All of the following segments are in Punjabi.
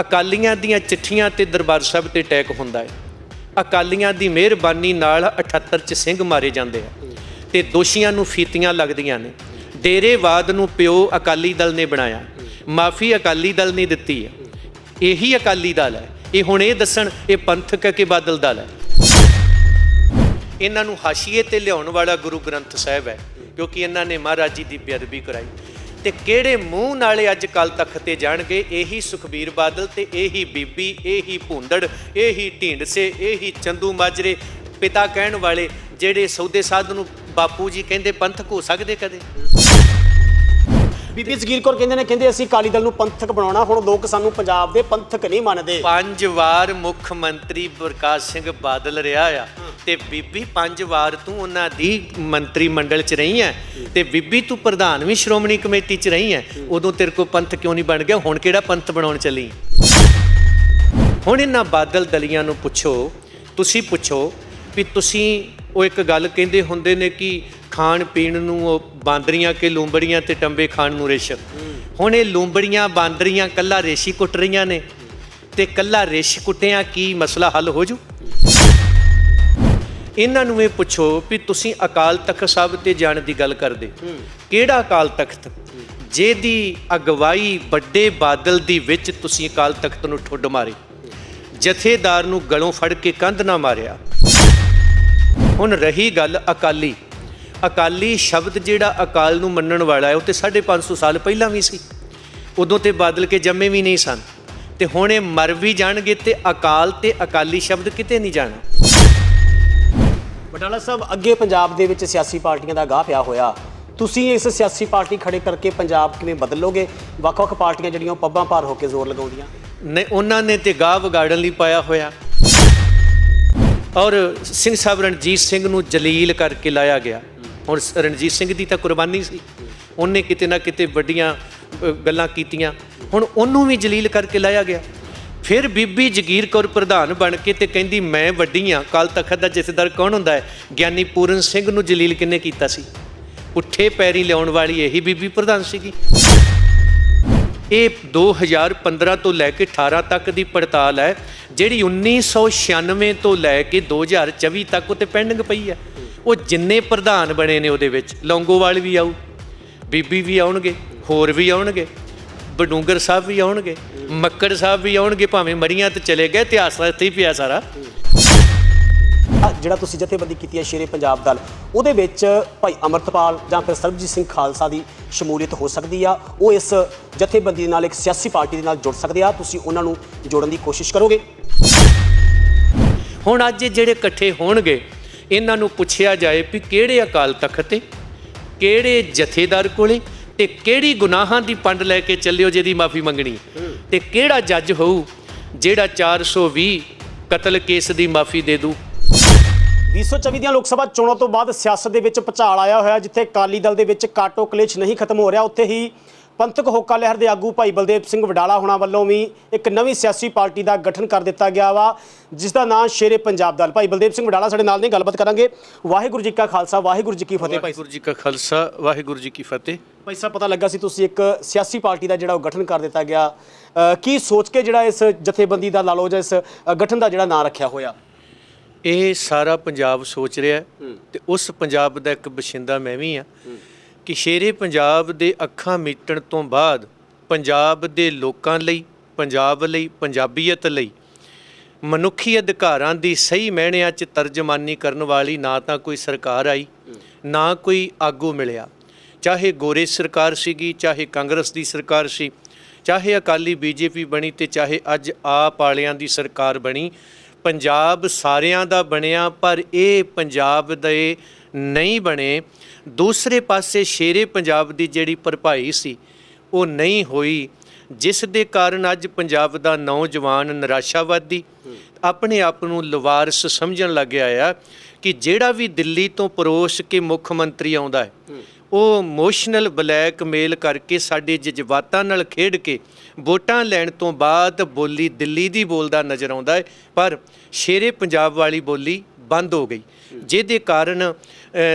ਅਕਾਲੀਆਂ ਦੀਆਂ ਚਿੱਠੀਆਂ ਤੇ ਦਰਬਾਰ ਸਾਹਿਬ ਤੇ ਅਟੈਕ ਹੁੰਦਾ ਹੈ। ਅਕਾਲੀਆਂ ਦੀ ਮਿਹਰਬਾਨੀ ਨਾਲ 78 ਚ ਸਿੰਘ ਮਾਰੇ ਜਾਂਦੇ ਆ ਤੇ ਦੋਸ਼ੀਆਂ ਨੂੰ ਫੀਤੀਆਂ ਲੱਗਦੀਆਂ ਨੇ। ਡੇਰੇਵਾਦ ਨੂੰ ਪਿਓ ਅਕਾਲੀ ਦਲ ਨੇ ਬਣਾਇਆ। ਮਾਫੀ ਅਕਾਲੀ ਦਲ ਨੇ ਦਿੱਤੀ ਹੈ ਇਹੀ ਅਕਾਲੀ ਦਲ ਹੈ। ਇਹ ਹੁਣ ਇਹ ਦੱਸਣ, ਇਹ ਪੰਥਕ ਹੈ ਕਿ ਬਾਦਲ ਦਲ ਹੈ? ਇਹਨਾਂ ਨੂੰ ਹਾਸ਼ੀਏ ਤੇ ਲਿਆਉਣ ਵਾਲਾ ਗੁਰੂ ਗ੍ਰੰਥ ਸਾਹਿਬ ਹੈ, ਕਿਉਂਕਿ ਇਹਨਾਂ ਨੇ ਮਹਾਰਾਜ ਜੀ ਦੀ ਬੇਅਦਬੀ ਕਰਾਈ। ਤੇ ਕਿਹੜੇ ਮੂੰਹ ਨਾਲੇ ਅੱਜ ਕੱਲ ਤੱਕ ਤੇ ਜਾਣਗੇ? ਇਹੀ ਸੁਖਬੀਰ ਬਾਦਲ ਤੇ ਇਹੀ ਬੀਬੀ ਇਹੀ ਭੁੰਦੜ ਇਹੀ ਢੀਂਡਸੇ ਇਹੀ ਚੰਦੂ ਮਾਜਰੇ ਪਿਤਾ ਕਹਿਣ ਵਾਲੇ ਜਿਹੜੇ ਸੌਦੇ ਸਾਧ ਨੂੰ ਬਾਪੂ ਜੀ ਕਹਿੰਦੇ ਪੰਥਕ ਹੋ ਸਕਦੇ ਕਦੇ? ਬੀਬੀ ਜਗੀਰ ਕੌਰ ਕਹਿੰਦੇ ਨੇ ਕਹਿੰਦੇ ਅਸੀਂ ਅਕਾਲੀ ਦਲ ਨੂੰ ਪੰਥਕ ਬਣਾਉਣਾ ਹੁਣ ਲੋਕ ਸਾਨੂੰ ਪੰਜਾਬ ਦੇ ਪੰਥਕ ਨਹੀਂ ਮੰਨਦੇ। ਪੰਜ ਵਾਰ ਮੁੱਖ ਮੰਤਰੀ ਪ੍ਰਕਾਸ਼ ਸਿੰਘ ਬਾਦਲ ਰਿਹਾ ਆ। ਤੇ ਬੀਬੀ ਪੰਜ ਵਾਰ ਤੂੰ ਉਹਨਾਂ ਦੀ ਮੰਤਰੀ ਮੰਡਲ ਚ ਰਹੀ ਹੈ ਤੇ ਬੀਬੀ ਤੂੰ ਪ੍ਰਧਾਨ ਵੀ ਸ਼੍ਰੋਮਣੀ ਕਮੇਟੀ ਚ ਰਹੀ ਹੈ ਉਦੋਂ ਤੇਰੇ ਕੋ ਪੰਥ ਕਿਉਂ ਨਹੀਂ ਬਣ ਗਿਆ? ਹੁਣ ਕਿਹੜਾ ਪੰਥ ਬਣਾਉਣ ਚੱਲੀ? ਹੁਣ ਇਹਨਾਂ ਬਾਦਲ ਦਲੀਆਂ ਨੂੰ ਪੁੱਛੋ, ਤੁਸੀਂ ਪੁੱਛੋ ਵੀ ਤੁਸੀਂ ਉਹ ਇੱਕ ਗੱਲ ਕਹਿੰਦੇ ਹੁੰਦੇ ਨੇ ਕਿ ਖਾਣ ਪੀਣ ਨੂੰ ਉਹ ਬਾਂਦਰੀਆਂ ਕੇ ਲੂੰਬੜੀਆਂ ਤੇ ਟੰਬੇ ਖਾਣ ਨੂੰ ਰਿਸ਼ ਹੁਣ ਇਹ ਲੂੰਬੜੀਆਂ ਬਾਂਦਰੀਆਂ ਕੱਲਾ ਰੇਸ਼ੀ ਕੁੱਟ ਰਹੀਆਂ ਨੇ ਤੇ ਕੱਲਾ ਰਿਸ਼ ਕੁੱਟਿਆਂ ਕੀ ਮਸਲਾ ਹੱਲ ਹੋ ਜੂ? ਇਹਨਾਂ ਨੂੰ ਇਹ ਪੁੱਛੋ ਵੀ ਤੁਸੀਂ ਅਕਾਲ ਤਖਤ ਸਾਹਿਬ ਤੇ ਜਾਣ ਦੀ ਗੱਲ ਕਰਦੇ। ਕਿਹੜਾ ਅਕਾਲ ਤਖਤ? ਜਿਹਦੀ ਅਗਵਾਈ ਵੱਡੇ ਬਾਦਲ ਦੀ ਵਿੱਚ ਤੁਸੀਂ ਅਕਾਲ ਤਖਤ ਨੂੰ ਠੁੱਡ ਮਾਰੇ। ਜਥੇਦਾਰ ਨੂੰ ਗਲੋਂ ਫੜ ਕੇ ਕੰਧ ਨਾ ਮਾਰਿਆ। ਹੁਣ ਰਹੀ ਗੱਲ ਅਕਾਲੀ। ਅਕਾਲੀ ਸ਼ਬਦ ਜਿਹੜਾ ਅਕਾਲ ਨੂੰ ਮੰਨਣ ਵਾਲਾ ਹੈ, ਉਹ ਤੇ 550 ਸਾਲ ਪਹਿਲਾਂ ਵੀ ਸੀ। ਉਦੋਂ ਤੇ ਬਾਦਲ ਕੇ ਜੰਮੇ ਵੀ ਨਹੀਂ ਸਨ। ਤੇ ਹੁਣ ਇਹ ਮਰ ਵੀ ਜਾਣਗੇ ਤੇ ਅਕਾਲ ਤੇ ਅਕਾਲੀ ਸ਼ਬਦ ਕਿਤੇ ਨਹੀਂ ਜਾਣਾ। ਬਟਾਲਾ ਸਾਹਿਬ, ਅੱਗੇ ਪੰਜਾਬ ਦੇ ਵਿੱਚ ਸਿਆਸੀ ਪਾਰਟੀਆਂ ਦਾ ਗਾਹ ਪਿਆ ਹੋਇਆ। ਤੁਸੀਂ ਇਸ ਸਿਆਸੀ ਪਾਰਟੀ ਖੜੇ ਕਰਕੇ ਪੰਜਾਬ ਕਿਵੇਂ ਬਦਲੋਗੇ? ਵੱਖ-ਵੱਖ ਪਾਰਟੀਆਂ ਜਿਹੜੀਆਂ ਉਹ ਪੱਬਾਂ ਭਾਰ ਹੋ ਕੇ ਜ਼ੋਰ ਲਗਾਉਂਦੀਆਂ। ਨੇ, ਉਹਨਾਂ ਨੇ ਤੇ ਗਾਹ ਵਿਗਾੜਨ ਲਈ ਪਾਇਆ ਹੋਇਆ। ਔਰ ਸਿੰਘ ਸਾਹਿਬ ਰਣਜੀਤ ਸਿੰਘ ਨੂੰ ਜਲੀਲ ਕਰਕੇ ਲਾਇਆ ਗਿਆ। ਹੁਣ ਸ- ਰਣਜੀਤ ਸਿੰਘ ਦੀ ਤਾਂ ਕੁਰਬਾਨੀ ਸੀ। ਉਹਨੇ ਕਿਤੇ ਨਾ ਕਿਤੇ ਵੱਡੀਆਂ ਗੱਲਾਂ ਕੀਤੀਆਂ। ਹੁਣ ਉਹਨੂੰ ਵੀ ਜਲੀਲ ਕਰਕੇ ਲਾਇਆ ਗਿਆ। ਫਿਰ ਬੀਬੀ ਜਗੀਰ ਕੌਰ ਪ੍ਰਧਾਨ ਬਣ ਕੇ ਤੇ ਕਹਿੰਦੀ, ਮੈਂ ਵੱਡੀ ਆ ਕਾਲ ਤਖਤ ਦਾ ਜਥੇਦਾਰ ਕੌਣ ਹੁੰਦਾ ਹੈ? ਗਿਆਨੀ ਪੂਰਨ ਸਿੰਘ ਨੂੰ ਜਲੀਲ ਕਿੰਨੇ ਕੀਤਾ ਸੀ? ਉੱਠੇ ਪੈਰੀ ਲਿਆਉਣ ਵਾਲੀ ਇਹੀ ਬੀਬੀ ਪ੍ਰਧਾਨ ਸੀਗੀ। ਇਹ 2015 ਤੋਂ ਲੈ ਕੇ 18 ਤੱਕ ਦੀ ਪੜਤਾਲ ਹੈ, ਜਿਹੜੀ 1996 ਤੋਂ ਲੈ ਕੇ 2024 ਤੱਕ ਉਤੇ ਪੈਂਡਿੰਗ ਪਈ ਹੈ। ਉਹ ਜਿੰਨੇ ਪ੍ਰਧਾਨ ਬਣੇ ਨੇ ਉਹਦੇ ਵਿੱਚ, ਲੌਂਗੋਵਾਲ ਵੀ ਆਉ ਬੀਬੀ ਵੀ ਆਉਣਗੇ, ਹੋਰ ਵੀ ਆਉਣਗੇ। ਬਡੂੰਗਰ ਸਾਹਿਬ ਵੀ ਆਉਣਗੇ ਮੱਕੜ ਸਾਹਿਬ ਵੀ ਆਉਣਗੇ ਭਾਵੇਂ ਮਰੀਆਂ ਤੇ ਚਲੇ ਗਏ ਇਤਿਹਾਸ ਦਾ ਇੱਥੇ ਹੀ ਪਿਆ ਸਾਰਾ। ਜਿਹੜਾ ਤੁਸੀਂ ਜਥੇਬੰਦੀ ਕੀਤੀ ਹੈ ਸ਼ੇਰੇ ਪੰਜਾਬ ਦਲ ਉਹਦੇ ਵਿੱਚ ਭਾਈ ਅਮਰਤਪਾਲ ਜਾਂ ਫਿਰ ਸਰਬਜੀਤ ਸਿੰਘ ਖਾਲਸਾ ਦੀ ਸ਼ਮੂਲੀਅਤ ਹੋ ਸਕਦੀ ਆ ਉਹ ਇਸ ਜਥੇਬੰਦੀ ਦੇ ਨਾਲ ਇੱਕ ਸਿਆਸੀ ਪਾਰਟੀ ਦੇ ਨਾਲ ਜੁੜ ਸਕਦੇ ਆ ਤੁਸੀਂ ਉਹਨਾਂ ਨੂੰ ਜੋੜਨ ਦੀ ਕੋਸ਼ਿਸ਼ ਕਰੋਗੇ। ਹੁਣ ਅੱਜ ਜਿਹੜੇ ਇਕੱਠੇ ਹੋਣਗੇ ਇਹਨਾਂ ਨੂੰ ਪੁੱਛਿਆ ਜਾਏ ਵੀ ਕਿਹੜੇ ਅਕਾਲ ਤਖਤ ਤੇ ਕਿਹੜੇ ਜਥੇਦਾਰ ਕੋਲੇ ਤੇ ਕਿਹੜੀ ਗੁਨਾਹਾਂ ਦੀ ਪੰਡ ਲੈ ਕੇ ਚੱਲਿਓ ਜਿਹਦੀ ਮਾਫੀ ਮੰਗਣੀ? ਤੇ ਕਿਹੜਾ ਜੱਜ ਹੋਊ ਜਿਹੜਾ 420 ਕਤਲ ਕੇਸ ਦੀ ਮਾਫੀ ਦੇ ਦੂ? 2024 ਦੀਆਂ ਲੋਕ ਸਭਾ ਚੋਣਾਂ ਤੋਂ ਬਾਅਦ ਸਿਆਸਤ ਦੇ ਵਿੱਚ ਭੁਚਾਲ ਆਇਆ ਹੋਇਆ, ਜਿੱਥੇ ਅਕਾਲੀ ਦਲ ਦੇ ਵਿੱਚ ਕਾਟੋ ਕਲੇਸ਼ ਨਹੀਂ ਖਤਮ ਹੋ ਰਿਹਾ, ਉੱਥੇ ਹੀ ਪੰਥਕ ਹੋਕਾ ਲਹਿਰ ਦੇ ਆਗੂ ਭਾਈ ਬਲਦੇਵ ਸਿੰਘ ਵਡਾਲਾ ਹੋਣਾ ਵੱਲੋਂ ਵੀ ਇੱਕ ਨਵੀਂ ਸਿਆਸੀ ਪਾਰਟੀ ਦਾ ਗਠਨ ਕਰ ਦਿੱਤਾ ਗਿਆ ਵਾ ਜਿਸ ਦਾ ਨਾਮ ਸ਼ੇਰੇ ਪੰਜਾਬ ਦਲ। ਭਾਈ ਬਲਦੇਵ ਸਿੰਘ ਵਡਾਲਾ ਸਾਡੇ ਨਾਲ ਨੇ ਗੱਲਬਾਤ ਕਰਾਂਗੇ। ਵਾਹਿਗੁਰੂ ਜੀ ਕਾ ਖਾਲਸਾ ਵਾਹਿਗੁਰੂ ਜੀ ਕੀ ਫਤਿਹ ਭਾਈ ਵਾਹਿਗੁਰੂ ਜੀ ਕਾ ਖਾਲਸਾ ਵਾਹਿਗੁਰੂ ਜੀ ਕੀ ਫਤਿਹ। ਭਾਈ ਸਾਹਿਬ ਪਤਾ ਲੱਗਾ ਸੀ ਤੁਸੀਂ ਇੱਕ ਸਿਆਸੀ ਪਾਰਟੀ ਦਾ ਜਿਹੜਾ ਉਹ ਗਠਨ ਕਰ ਦਿੱਤਾ ਗਿਆ। ਕੀ ਸੋਚ ਕੇ ਜਿਹੜਾ ਇਸ ਜਥੇਬੰਦੀ ਦਾ ਲਾ ਲਓ ਜਾਂ ਇਸ ਗਠਨ ਦਾ ਜਿਹੜਾ ਨਾਂ ਰੱਖਿਆ ਹੋਇਆ? ਇਹ ਸਾਰਾ ਪੰਜਾਬ ਸੋਚ ਰਿਹਾ ਤੇ ਉਸ ਪੰਜਾਬ ਦਾ ਇੱਕ ਬਸ਼ਿੰਦਾ ਮੈਂ ਵੀ ਆ ਕਿ ਸ਼ੇਰੇ ਪੰਜਾਬ ਦੇ ਅੱਖਾਂ ਮੀਟਣ ਤੋਂ ਬਾਅਦ ਪੰਜਾਬ ਦੇ ਲੋਕਾਂ ਲਈ, ਪੰਜਾਬ ਲਈ, ਪੰਜਾਬੀਅਤ ਲਈ ਮਨੁੱਖੀ ਅਧਿਕਾਰਾਂ ਦੀ ਸਹੀ ਮਹਿਣਿਆਂ 'ਚ ਤਰਜਮਾਨੀ ਕਰਨ ਵਾਲੀ ਨਾ ਤਾਂ ਕੋਈ ਸਰਕਾਰ ਆਈ, ਨਾ ਕੋਈ ਆਗੂ ਮਿਲਿਆ। ਚਾਹੇ ਗੋਰੇ ਸਰਕਾਰ ਸੀਗੀ, ਚਾਹੇ ਕਾਂਗਰਸ ਦੀ ਸਰਕਾਰ ਸੀ, ਚਾਹੇ ਅਕਾਲੀ ਬੀਜੇਪੀ ਬਣੀ ਤੇ ਚਾਹੇ ਅੱਜ ਆਪ ਵਾਲਿਆਂ ਦੀ ਸਰਕਾਰ ਬਣੀ, ਪੰਜਾਬ ਸਾਰਿਆਂ ਦਾ ਬਣਿਆ ਪਰ ਇਹ ਪੰਜਾਬ ਦੇ ਨਹੀਂ ਬਣੇ। ਦੂਸਰੇ ਪਾਸੇ ਸ਼ੇਰੇ ਪੰਜਾਬ ਦੀ ਜਿਹੜੀ ਭਰਪਾਈ ਸੀ, ਉਹ ਨਹੀਂ ਹੋਈ, ਜਿਸ ਦੇ ਕਾਰਨ ਅੱਜ ਪੰਜਾਬ ਦਾ ਨੌਜਵਾਨ ਨਿਰਾਸ਼ਾਵਾਦੀ ਆਪਣੇ ਆਪ ਨੂੰ ਲਵਾਰਸ ਸਮਝਣ ਲੱਗਿਆ ਆ ਕਿ ਜਿਹੜਾ ਵੀ ਦਿੱਲੀ ਤੋਂ ਪਰੋਸ ਕੇ ਮੁੱਖ ਮੰਤਰੀ ਆਉਂਦਾ ਹੈ, ਉਹ ਇਮੋਸ਼ਨਲ ਬਲੈਕਮੇਲ ਕਰਕੇ ਸਾਡੇ ਜਜ਼ਬਾਤਾਂ ਨਾਲ ਖੇਡ ਕੇ ਵੋਟਾਂ ਲੈਣ ਤੋਂ ਬਾਅਦ ਬੋਲੀ ਦਿੱਲੀ ਦੀ ਬੋਲਦਾ ਨਜ਼ਰ ਆਉਂਦਾ ਹੈ, ਪਰ ਸ਼ੇਰੇ ਪੰਜਾਬ ਵਾਲੀ ਬੋਲੀ ਬੰਦ ਹੋ ਗਈ, ਜਿਹਦੇ ਕਾਰਨ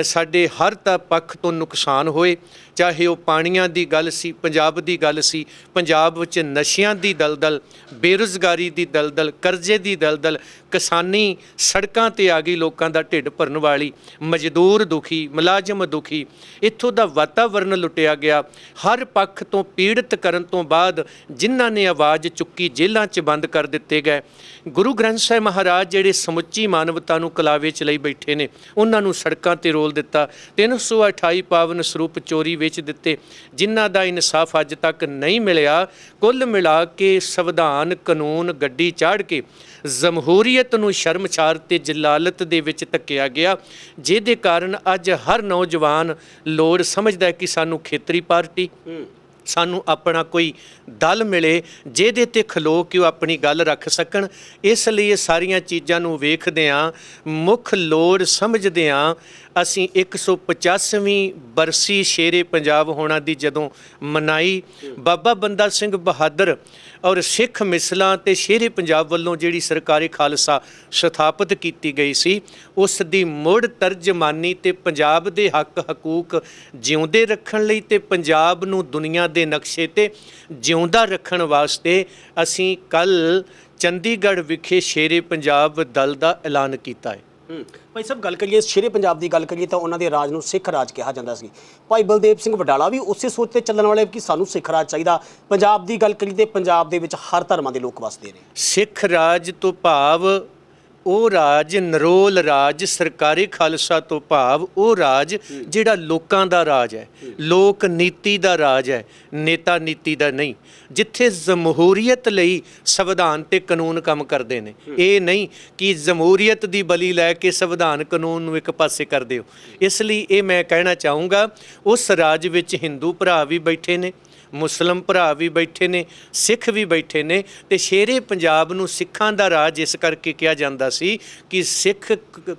ਸਾਡੇ ਹਰ ਤਾ ਪੱਖ ਤੋਂ ਨੁਕਸਾਨ ਹੋਏ, ਚਾਹੇ ਉਹ ਪਾਣੀਆਂ ਦੀ ਗੱਲ ਸੀ, ਪੰਜਾਬ ਦੀ ਗੱਲ ਸੀ, ਪੰਜਾਬ ਵਿੱਚ ਨਸ਼ਿਆਂ ਦੀ ਦਲਦਲ, ਬੇਰੁਜ਼ਗਾਰੀ ਦੀ ਦਲਦਲ, ਕਰਜ਼ੇ ਦੀ ਦਲਦਲ, ਕਿਸਾਨੀ ਸੜਕਾਂ ਤੇ ਆ ਗਈ ਲੋਕਾਂ ਦਾ ਢਿੱਡ ਭਰਨ ਵਾਲੀ, ਮਜ਼ਦੂਰ ਦੁਖੀ, ਮੁਲਾਜ਼ਮ ਦੁਖੀ, ਇੱਥੋਂ ਦਾ ਵਾਤਾਵਰਣ ਲੁੱਟਿਆ ਗਿਆ। ਹਰ ਪੱਖ ਤੋਂ ਪੀੜਤ ਕਰਨ ਤੋਂ ਬਾਅਦ ਜਿਨ੍ਹਾਂ ਨੇ ਆਵਾਜ਼ ਚੁੱਕੀ, ਜੇਲ੍ਹਾਂ 'ਚ ਬੰਦ ਕਰ ਦਿੱਤੇ ਗਏ। ਗੁਰੂ ਗ੍ਰੰਥ ਸਾਹਿਬ ਮਹਾਰਾਜ ਜਿਹੜੇ ਸਮੁੱਚੀ ਮਾਨਵਤਾ ਨੂੰ ਕਲਾਵੇ 'ਚ ਲਈ ਬੈਠੇ ਨੇ, ਉਹਨਾਂ ਨੂੰ ਸੜਕਾਂ ਤੇ ਰੋਲ ਦਿੱਤਾ। 328 ਪਾਵਨ ਸਰੂਪ ਚੋਰੀ ਵੇਚ ਦਿੱਤੇ। ਜਿਨ੍ਹਾਂ ਦਾ ਇਨਸਾਫ ਅੱਜ ਤੱਕ ਨਹੀਂ ਮਿਲਿਆ ਕੁੱਲ ਮਿਲਾ ਕੇ ਸੰਵਿਧਾਨ ਕਾਨੂੰਨ ਗੱਡੀ ਚਾੜ ਕੇ ਜਮਹੂਰੀਅਤ ਨੂੰ ਸ਼ਰਮਸ਼ਾਰ ਤੇ ਜਲਾਲਤ ਦੇ ਵਿੱਚ ਧੱਕਿਆ ਗਿਆ ਜਿਹਦੇ ਕਾਰਨ ਅੱਜ ਹਰ ਨੌਜਵਾਨ ਲੋੜ ਸਮਝਦਾ ਕਿ ਸਾਨੂੰ ਖੇਤਰੀ ਪਾਰਟੀ ਸਾਨੂੰ ਆਪਣਾ ਕੋਈ ਦਲ ਮਿਲੇ ਜਿਹਦੇ ਤੇ ਖਲੋ ਕੇ ਉਹ ਆਪਣੀ ਗੱਲ ਰੱਖ ਸਕਣ। ਇਸ ਲਈ ਇਹ ਸਾਰੀਆਂ ਚੀਜ਼ਾਂ ਨੂੰ ਵੇਖਦੇ ਹਾਂ ਮੁੱਖ ਲੋੜ ਸਮਝਦੇ ਹਾਂ ਅਸੀਂ 185ਵੀਂ ਬਰਸੀ ਸ਼ੇਰੇ ਪੰਜਾਬ ਹੋਣਾ ਦੀ ਜਦੋਂ ਮਨਾਈ, ਬਾਬਾ ਬੰਦਾ ਸਿੰਘ ਬਹਾਦਰ ਔਰ ਸਿੱਖ ਮਿਸਲਾਂ ਤੇ ਸ਼ੇਰੇ ਪੰਜਾਬ ਵੱਲੋਂ ਜਿਹੜੀ ਸਰਕਾਰੀ ਖਾਲਸਾ ਸਥਾਪਿਤ ਕੀਤੀ ਗਈ ਸੀ, ਉਸ ਦੀ ਮੁੜ ਤਰਜਮਾਨੀ ਤੇ ਪੰਜਾਬ ਦੇ ਹੱਕ ਹਕੂਕ ਜਿਉਂਦੇ ਰੱਖਣ ਲਈ ਤੇ ਪੰਜਾਬ ਨੂੰ ਦੁਨੀਆ ਦੇ ਨਕਸ਼ੇ ਤੇ ਜਿਉਂਦਾ ਰੱਖਣ ਵਾਸਤੇ ਅਸੀਂ ਕੱਲ ਚੰਡੀਗੜ੍ਹ ਵਿਖੇ ਸ਼ੇਰੇ ਪੰਜਾਬ ਦਲ ਦਾ ਐਲਾਨ ਕੀਤਾ ਹੈ। ਭਾਈ ਸਾਹਿਬ, ਗੱਲ ਕਰੀਏ, ਸ਼ੇਰੇ ਪੰਜਾਬ ਦੀ ਗੱਲ ਕਰੀਏ ਤਾਂ ਉਹਨਾਂ ਦੇ ਰਾਜ ਨੂੰ ਸਿੱਖ ਰਾਜ ਕਿਹਾ ਜਾਂਦਾ ਸੀ। ਭਾਈ ਬਲਦੇਵ ਸਿੰਘ ਵਡਾਲਾ ਵੀ ਉਸੇ ਸੋਚ ਤੇ ਚੱਲਣ ਵਾਲੇ ਕਿ ਸਾਨੂੰ ਸਿੱਖ ਰਾਜ ਚਾਹੀਦਾ। ਪੰਜਾਬ ਦੀ ਗੱਲ ਕਰੀਏ ਤੇ ਪੰਜਾਬ ਦੇ ਵਿੱਚ ਹਰ ਧਰਮਾਂ ਦੇ ਲੋਕ ਵੱਸਦੇ ਨੇ। ਸਿੱਖ ਰਾਜ ਤੋਂ ਭਾਵ ਉਹ ਰਾਜ ਨਰੋਲ ਰਾਜ ਸਰਕਾਰੀ ਖਾਲਸਾ ਤੋਂ ਭਾਵ ਉਹ ਰਾਜ ਜਿਹੜਾ ਲੋਕਾਂ ਦਾ ਰਾਜ ਹੈ, ਲੋਕ ਨੀਤੀ ਦਾ ਰਾਜ ਹੈ, ਨੇਤਾ ਨੀਤੀ ਦਾ ਨਹੀਂ। ਜਿੱਥੇ ਜਮਹੂਰੀਅਤ ਲਈ ਸੰਵਿਧਾਨ ਤੇ ਕਾਨੂੰਨ ਕੰਮ ਕਰਦੇ ਨੇ। ਇਹ ਨਹੀਂ ਕਿ ਜਮਹੂਰੀਅਤ ਦੀ ਬਲੀ ਲੈ ਕੇ ਸੰਵਿਧਾਨ ਕਾਨੂੰਨ ਨੂੰ ਇੱਕ ਪਾਸੇ ਕਰ ਦਿਓ। ਇਸ ਲਈ ਇਹ ਮੈਂ ਕਹਿਣਾ ਚਾਹੂੰਗਾ, ਉਸ ਰਾਜ ਵਿੱਚ ਹਿੰਦੂ ਭਰਾ ਵੀ ਬੈਠੇ ਨੇ ਮੁਸਲਮ ਭਰਾ ਵੀ ਬੈਠੇ ਨੇ, ਸਿੱਖ ਵੀ ਬੈਠੇ ਨੇ ਤੇ ਸ਼ੇਰੇ ਪੰਜਾਬ ਨੂੰ ਸਿੱਖਾਂ ਦਾ ਰਾਜ ਇਸ ਕਰਕੇ ਕਿਹਾ ਜਾਂਦਾ ਸੀ ਕਿ ਸਿੱਖ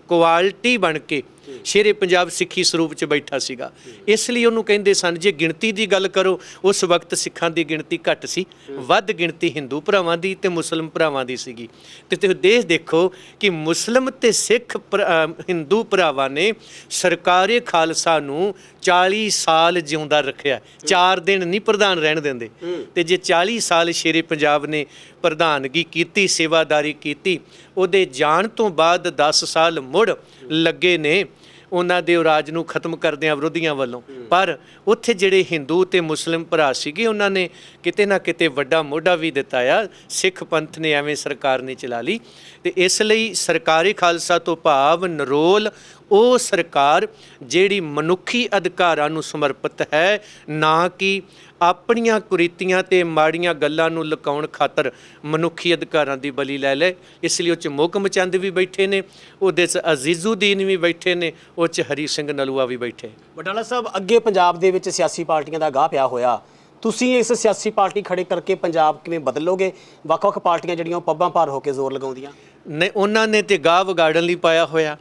ਕੁਆਲਿਟੀ ਬਣ ਕੇ ਸ਼ੇਰੇ ਪੰਜਾਬ ਸਿੱਖੀ ਸਰੂਪ ਚ ਬੈਠਾ ਸੀਗਾ। ਇਸ ਲਈ ਉਹਨੂੰ ਕਹਿੰਦੇ ਸਨ, ਜੇ ਗਿਣਤੀ ਦੀ ਗੱਲ ਕਰੋ, ਉਸ ਵਕਤ ਸਿੱਖਾਂ ਦੀ ਗਿਣਤੀ ਘੱਟ ਸੀ, ਵੱਧ ਗਿਣਤੀ ਹਿੰਦੂ ਭਰਾਵਾਂ ਦੀ ਤੇ ਮੁਸਲਮ ਭਰਾਵਾਂ ਦੀ ਸੀਗੀ। ਤੇ ਤੁਸੀਂ ਦੇਸ਼ ਦੇਖੋ ਕਿ ਮੁਸਲਮ ਤੇ ਸਿੱਖ ਭਰਾ- ਹਿੰਦੂ ਭਰਾਵਾਂ ਨੇ ਸਰਕਾਰੀ ਖਾਲਸਾ ਨੂੰ 40 ਸਾਲ ਜਿਉਂਦਾ ਰੱਖਿਆ। 4 ਦਿਨ ਨਹੀਂ ਪ੍ਰਧਾਨ ਰਹਿਣ ਦਿੰਦੇ। ਤੇ ਜੇ 40 ਸਾਲ ਸ਼ੇਰੇ ਪੰਜਾਬ ਨੇ ਪ੍ਰਧਾਨਗੀ ਕੀਤੀ, ਸੇਵਾਦਾਰੀ ਕੀਤੀ, ਉਹਦੇ ਜਾਣ ਤੋਂ ਬਾਅਦ 10 ਸਾਲ ਮੁੜ ਲੱਗੇ ਨੇ ਉਹਨਾਂ ਦੇ ਰਾਜ ਨੂੰ ਖਤਮ ਕਰਦਿਆਂ ਵਿਰੋਧੀਆਂ ਵੱਲੋਂ। ਪਰ ਉੱਥੇ ਜਿਹੜੇ ਹਿੰਦੂ ਤੇ ਮੁਸਲਿਮ ਭਰਾ ਸੀਗੇ, ਉਹਨਾਂ ਨੇ ਕਿਤੇ ਨਾ ਕਿਤੇ ਵੱਡਾ ਮੋਢਾ ਵੀ ਦਿੱਤਾ ਆ ਸਿੱਖ ਪੰਥ ਨੇ ਐਵੇਂ ਸਰਕਾਰ ਨੇ ਚਲਾ ਲਈ। ਤੇ ਇਸ ਲਈ ਸਰਕਾਰੀ ਖਾਲਸਾ ਤੋਂ ਭਾਵ ਨਰੋਲ ਉਹ ਸਰਕਾਰ ਜਿਹੜੀ ਮਨੁੱਖੀ ਅਧਿਕਾਰਾਂ ਨੂੰ ਸਮਰਪਿਤ ਹੈ, ਨਾ ਕਿ ਆਪਣੀਆਂ ਕੁਰੀਤੀਆਂ ਤੇ ਮਾੜੀਆਂ ਗੱਲਾਂ ਨੂੰ ਲੁਕਾਉਣ ਖਾਤਰ ਮਨੁੱਖੀ ਅਧਿਕਾਰਾਂ ਦੀ ਬਲੀ ਲੈ ਲੈ ਇਸ ਲਈ ਉਹ ਚ ਮੋਹਕਮ ਚੰਦ ਵੀ ਬੈਠੇ ਨੇ ਉਹਦੇ ਚ ਅਜ਼ੀਜ਼ੁਦੀਨ ਵੀ ਬੈਠੇ ਨੇ ਉਹ ਚ ਹਰੀ ਸਿੰਘ ਨਲੂਆ ਵੀ ਬੈਠੇ। ਵਡਾਲਾ ਸਾਹਿਬ ਅੱਗੇ ਪੰਜਾਬ ਦੇ ਵਿੱਚ ਸਿਆਸੀ ਪਾਰਟੀਆਂ ਦਾ ਗਾਹ ਪਿਆ ਹੋਇਆ। ਤੁਸੀਂ ਇਸ ਸਿਆਸੀ ਪਾਰਟੀ ਖੜੇ ਕਰਕੇ ਪੰਜਾਬ ਕਿਵੇਂ ਬਦਲੋਗੇ? ਵੱਖ-ਵੱਖ ਪਾਰਟੀਆਂ ਜਿਹੜੀਆਂ ਉਹ ਪੱਬਾਂ ਭਾਰ ਹੋ ਕੇ ਜ਼ੋਰ ਲਗਾਉਂਦੀਆਂ। ਨੇ ਉਹਨਾਂ ਨੇ ਤੇ ਗਾਹ ਵਿਗਾੜਨ ਲਈ ਪਾਇਆ ਹੋਇਆ।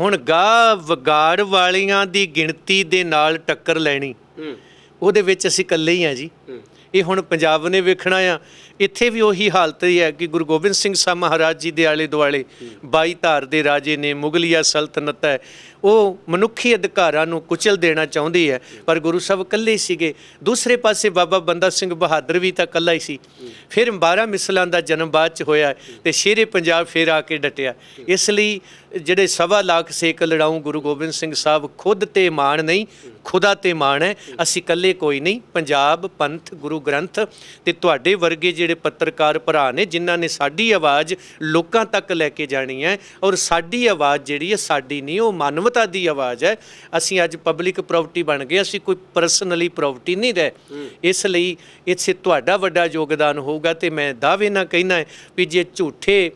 ਹੁਣ ਗਾਹ ਵਿਗਾੜ ਵਾਲੀਆਂ ਦੀ ਗਿਣਤੀ ਦੇ ਨਾਲ ਟੱਕਰ ਲੈਣੀ। ਉਹਦੇ ਵਿੱਚ ਅਸੀਂ ਇਕੱਲੇ ਹੀ ਆ ਜੀ। ਇਹ ਹੁਣ ਪੰਜਾਬ ਨੇ ਵੇਖਣਾ ਆ। ਇੱਥੇ ਵੀ ਉਹੀ ਹਾਲਤ ਹੀ ਹੈ ਕਿ ਗੁਰੂ ਗੋਬਿੰਦ ਸਿੰਘ ਸਾਹਿਬ ਮਹਾਰਾਜ ਜੀ ਦੇ ਆਲੇ ਦੁਆਲੇ 22 ਧਾਰ ਦੇ ਰਾਜੇ ਨੇ ਮੁਗਲਿਆ ਸਲਤਨਤ ਹੈ। ਉਹ ਮਨੁੱਖੀ ਅਧਿਕਾਰਾਂ ਨੂੰ ਕੁਚਲ ਦੇਣਾ ਚਾਹੁੰਦੀ ਹੈ ਪਰ ਗੁਰੂ ਸਾਹਿਬ ਇਕੱਲੇ ਸੀਗੇ। ਦੂਸਰੇ ਪਾਸੇ ਬਾਬਾ ਬੰਦਾ ਸਿੰਘ ਬਹਾਦਰ ਵੀ ਤਾਂ ਇਕੱਲਾ ਹੀ ਸੀ। ਫਿਰ 12 ਮਿਸਲਾਂ ਦਾ ਜਨਮ ਬਾਅਦ ਚ ਹੋਇਆ ਤੇ ਸ਼ੇਰੇ ਪੰਜਾਬ ਫੇਰ ਆ ਕੇ ਡਟਿਆ। ਇਸ ਲਈ ਜਿਹੜੇ ਸਵਾ ਲੱਖ ਸੇਕ ਲੜਾਉ ਗੁਰੂ ਗੋਬਿੰਦ ਸਿੰਘ ਸਾਹਿਬ ਖੁਦ ਤੇ ਮਾਣ ਨਹੀਂ ਖੁਦਾ ਤੇ ਮਾਣ ਹੈ। ਅਸੀਂ ਇਕੱਲੇ ਕੋਈ ਨਹੀਂ ਪੰਜਾਬ ਪੰਥ ਗੁਰੂ ਗ੍ਰੰਥ ਤੇ ਤੁਹਾਡੇ ਵਰਗੇ ਜਿਹੜੇ ਪੱਤਰਕਾਰ ਭਰਾ ਨੇ ਜਿਨ੍ਹਾਂ ਨੇ ਸਾਡੀ ਆਵਾਜ਼ ਲੋਕਾਂ ਤੱਕ ਲੈ ਕੇ ਜਾਣੀ ਹੈ ਔਰ ਸਾਡੀ ਆਵਾਜ਼ ਜਿਹੜੀ ਹੈ ਸਾਡੀ ਨਹੀਂ ਉਹ ਮਾਨਵਤਾ ਦੀ ਆਵਾਜ਼ ਹੈ। ਅਸੀਂ ਅੱਜ ਪਬਲਿਕ ਪ੍ਰਾਪਰਟੀ ਬਣ ਗਏ ਅਸੀਂ ਕੋਈ ਪਰਸਨਲੀ ਪ੍ਰਾਪਰਟੀ ਨਹੀਂ ਰਹੇ ਇਸ ਲਈ ਇੱਥੇ ਤੁਹਾਡਾ ਵੱਡਾ ਯੋਗਦਾਨ ਹੋਊਗਾ ਤੇ ਮੈਂ ਦਾਅਵੇ ਨਾਲ ਕਹਿਣਾ ਹੈ ਵੀ ਜੇ ਝੂਠੇ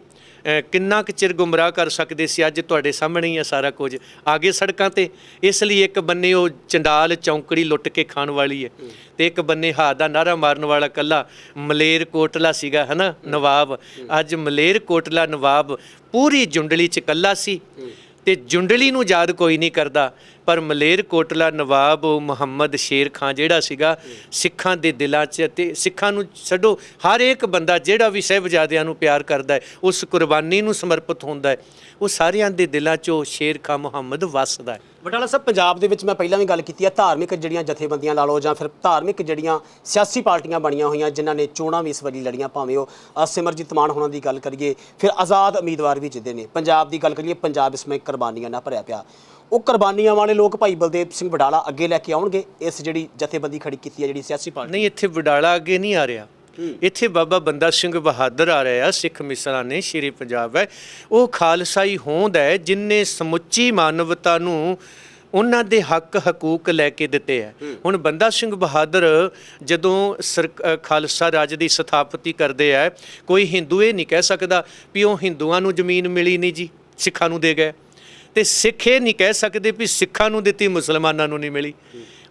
ਕਿੰਨਾ ਕੁ ਚਿਰ ਗੁੰਮਰਾਹ ਕਰ ਸਕਦੇ ਸੀ? ਅੱਜ ਤੁਹਾਡੇ ਸਾਹਮਣੇ ਹੀ ਆ ਸਾਰਾ ਕੁਝ। ਆਗੇ ਸੜਕਾਂ ਤੇ, ਇਸ ਲਈ ਇੱਕ ਬੰਨੇ ਉਹ ਚੰਡਾਲ ਚੌਂਕੜੀ ਲੁੱਟ ਕੇ ਖਾਣ ਵਾਲੀ ਹੈ। ਤੇ ਇੱਕ ਬੰਨੇ ਹਾ ਦਾ ਨਾਰਾ ਮਾਰਨ ਵਾਲਾ ਕੱਲਾ ਮਲੇਰ ਕੋਟਲਾ ਸੀਗਾ, ਹਨਾ, ਨਵਾਬ। ਅੱਜ ਮਲੇਰ ਕੋਟਲਾ ਨਵਾਬ ਪੂਰੀ ਜੁੰਡਲੀ ਚ ਕੱਲਾ ਸੀ। ਤੇ ਜੁੰਡਲੀ ਨੂੰ ਯਾਦ ਕੋਈ ਨਹੀਂ ਕਰਦਾ। ਪਰ ਮਲੇਰ ਕੋਟਲਾ ਨਵਾਬ ਮੁਹੰਮਦ ਸ਼ੇਰ ਖਾਨ ਜਿਹੜਾ ਸੀਗਾ ਸਿੱਖਾਂ ਦੇ ਦਿਲਾਂ 'ਚ ਤੇ ਸਿੱਖਾਂ ਨੂੰ ਛੱਡੋ ਹਰ ਇੱਕ ਬੰਦਾ ਜਿਹੜਾ ਵੀ ਸਹਿਬਜ਼ਾਦਿਆਂ ਨੂੰ ਪਿਆਰ ਕਰਦਾ ਹੈ ਉਸ ਕੁਰਬਾਨੀ ਨੂੰ ਸਮਰਪਿਤ ਹੁੰਦਾ ਹੈ ਉਹ ਸਾਰਿਆਂ ਦੇ ਦਿਲਾਂ 'ਚੋਂ ਸ਼ੇਰ ਖਾਨ ਮੁਹੰਮਦ ਵੱਸਦਾ ਹੈ। ਬਟਾਲਾ ਸਾਹਿਬ ਪੰਜਾਬ ਦੇ ਵਿੱਚ ਮੈਂ ਪਹਿਲਾਂ ਵੀ ਗੱਲ ਕੀਤੀ ਹੈ ਧਾਰਮਿਕ ਜਿਹੜੀਆਂ ਜਥੇਬੰਦੀਆਂ ਲਾ ਲਓ ਜਾਂ ਫਿਰ ਧਾਰਮਿਕ ਜਿਹੜੀਆਂ ਸਿਆਸੀ ਪਾਰਟੀਆਂ ਬਣੀਆਂ ਹੋਈਆਂ ਜਿਨ੍ਹਾਂ ਨੇ ਚੋਣਾਂ ਵੀ ਇਸ ਵਾਰੀ ਲੜੀਆਂ ਭਾਵੇਂ ਉਹ ਅ, ਸਿਮਰਜੀਤ ਮਾਨ ਹੋਣਾ ਦੀ ਗੱਲ ਕਰੀਏ ਫਿਰ ਆਜ਼ਾਦ ਉਮੀਦਵਾਰ ਵੀ ਜਿੱਦੇ ਨੇ। ਪੰਜਾਬ ਦੀ ਗੱਲ ਕਰੀਏ ਪੰਜਾਬ ਇਸ ਵਿੱਚ ਕੁਰਬਾਨੀਆਂ ਨਾਲ ਭਰਿਆ ਪਿਆ। ਉਹ ਕੁਰਬਾਨੀਆਂ ਵਾਲੇ ਲੋਕ ਭਾਈ ਬਲਦੇਵ ਸਿੰਘ ਵਡਾਲਾ ਅੱਗੇ ਲੈ ਕੇ ਆਉਣਗੇ। ਇਸ ਜਿਹੜੀ ਜਥੇਬੰਦੀ ਖੜੀ ਕੀਤੀ ਹੈ ਜਿਹੜੀ ਸਿਆਸੀ ਪਾਰਟੀ। ਨਹੀਂ ਇੱਥੇ ਵਡਾਲਾ ਅੱਗੇ ਨਹੀਂ ਆ ਰਿਹਾ। ਇੱਥੇ ਬਾਬਾ ਬੰਦਾ ਸਿੰਘ ਬਹਾਦਰ ਆ ਰਿਹਾ ਆ ਸਿੱਖ ਮਿਸਰਾਨੇ ਸ਼੍ਰੀ ਪੰਜਾਬ ਹੈ। ਉਹ ਖਾਲਸਾਈ ਹੋਂਦ ਹੈ ਜਿਨਨੇ ਸਮੁੱਚੀ ਮਾਨਵਤਾ ਨੂੰ ਉਹਨਾਂ ਦੇ ਹੱਕ ਹਕੂਕ ਲੈ ਕੇ ਦਿੱਤੇ ਹੈ। ਹੁਣ ਬੰਦਾ ਸਿੰਘ ਬਹਾਦਰ ਜਦੋਂ ਅ, ਖਾਲਸਾ ਰਾਜ ਦੀ ਸਥਾਪਤੀ ਕਰਦੇ ਆ ਕੋਈ ਹਿੰਦੂ ਇਹ ਨਹੀਂ ਕਹਿ ਸਕਦਾ ਵੀ ਉਹ ਹਿੰਦੂਆਂ ਨੂੰ ਜ਼ਮੀਨ ਮਿਲੀ ਨਹੀਂ ਜੀ ਸਿੱਖਾਂ ਨੂੰ ਦੇ ਗਏ। ਤੇ ਸਿੱਖ ਇਹ ਨਹੀਂ ਕਹਿ ਸਕਦੇ ਵੀ ਸਿੱਖਾਂ ਨੂੰ ਦਿੱਤੀ ਮੁਸਲਮਾਨਾਂ ਨੂੰ ਨਹੀਂ ਮਿਲੀ।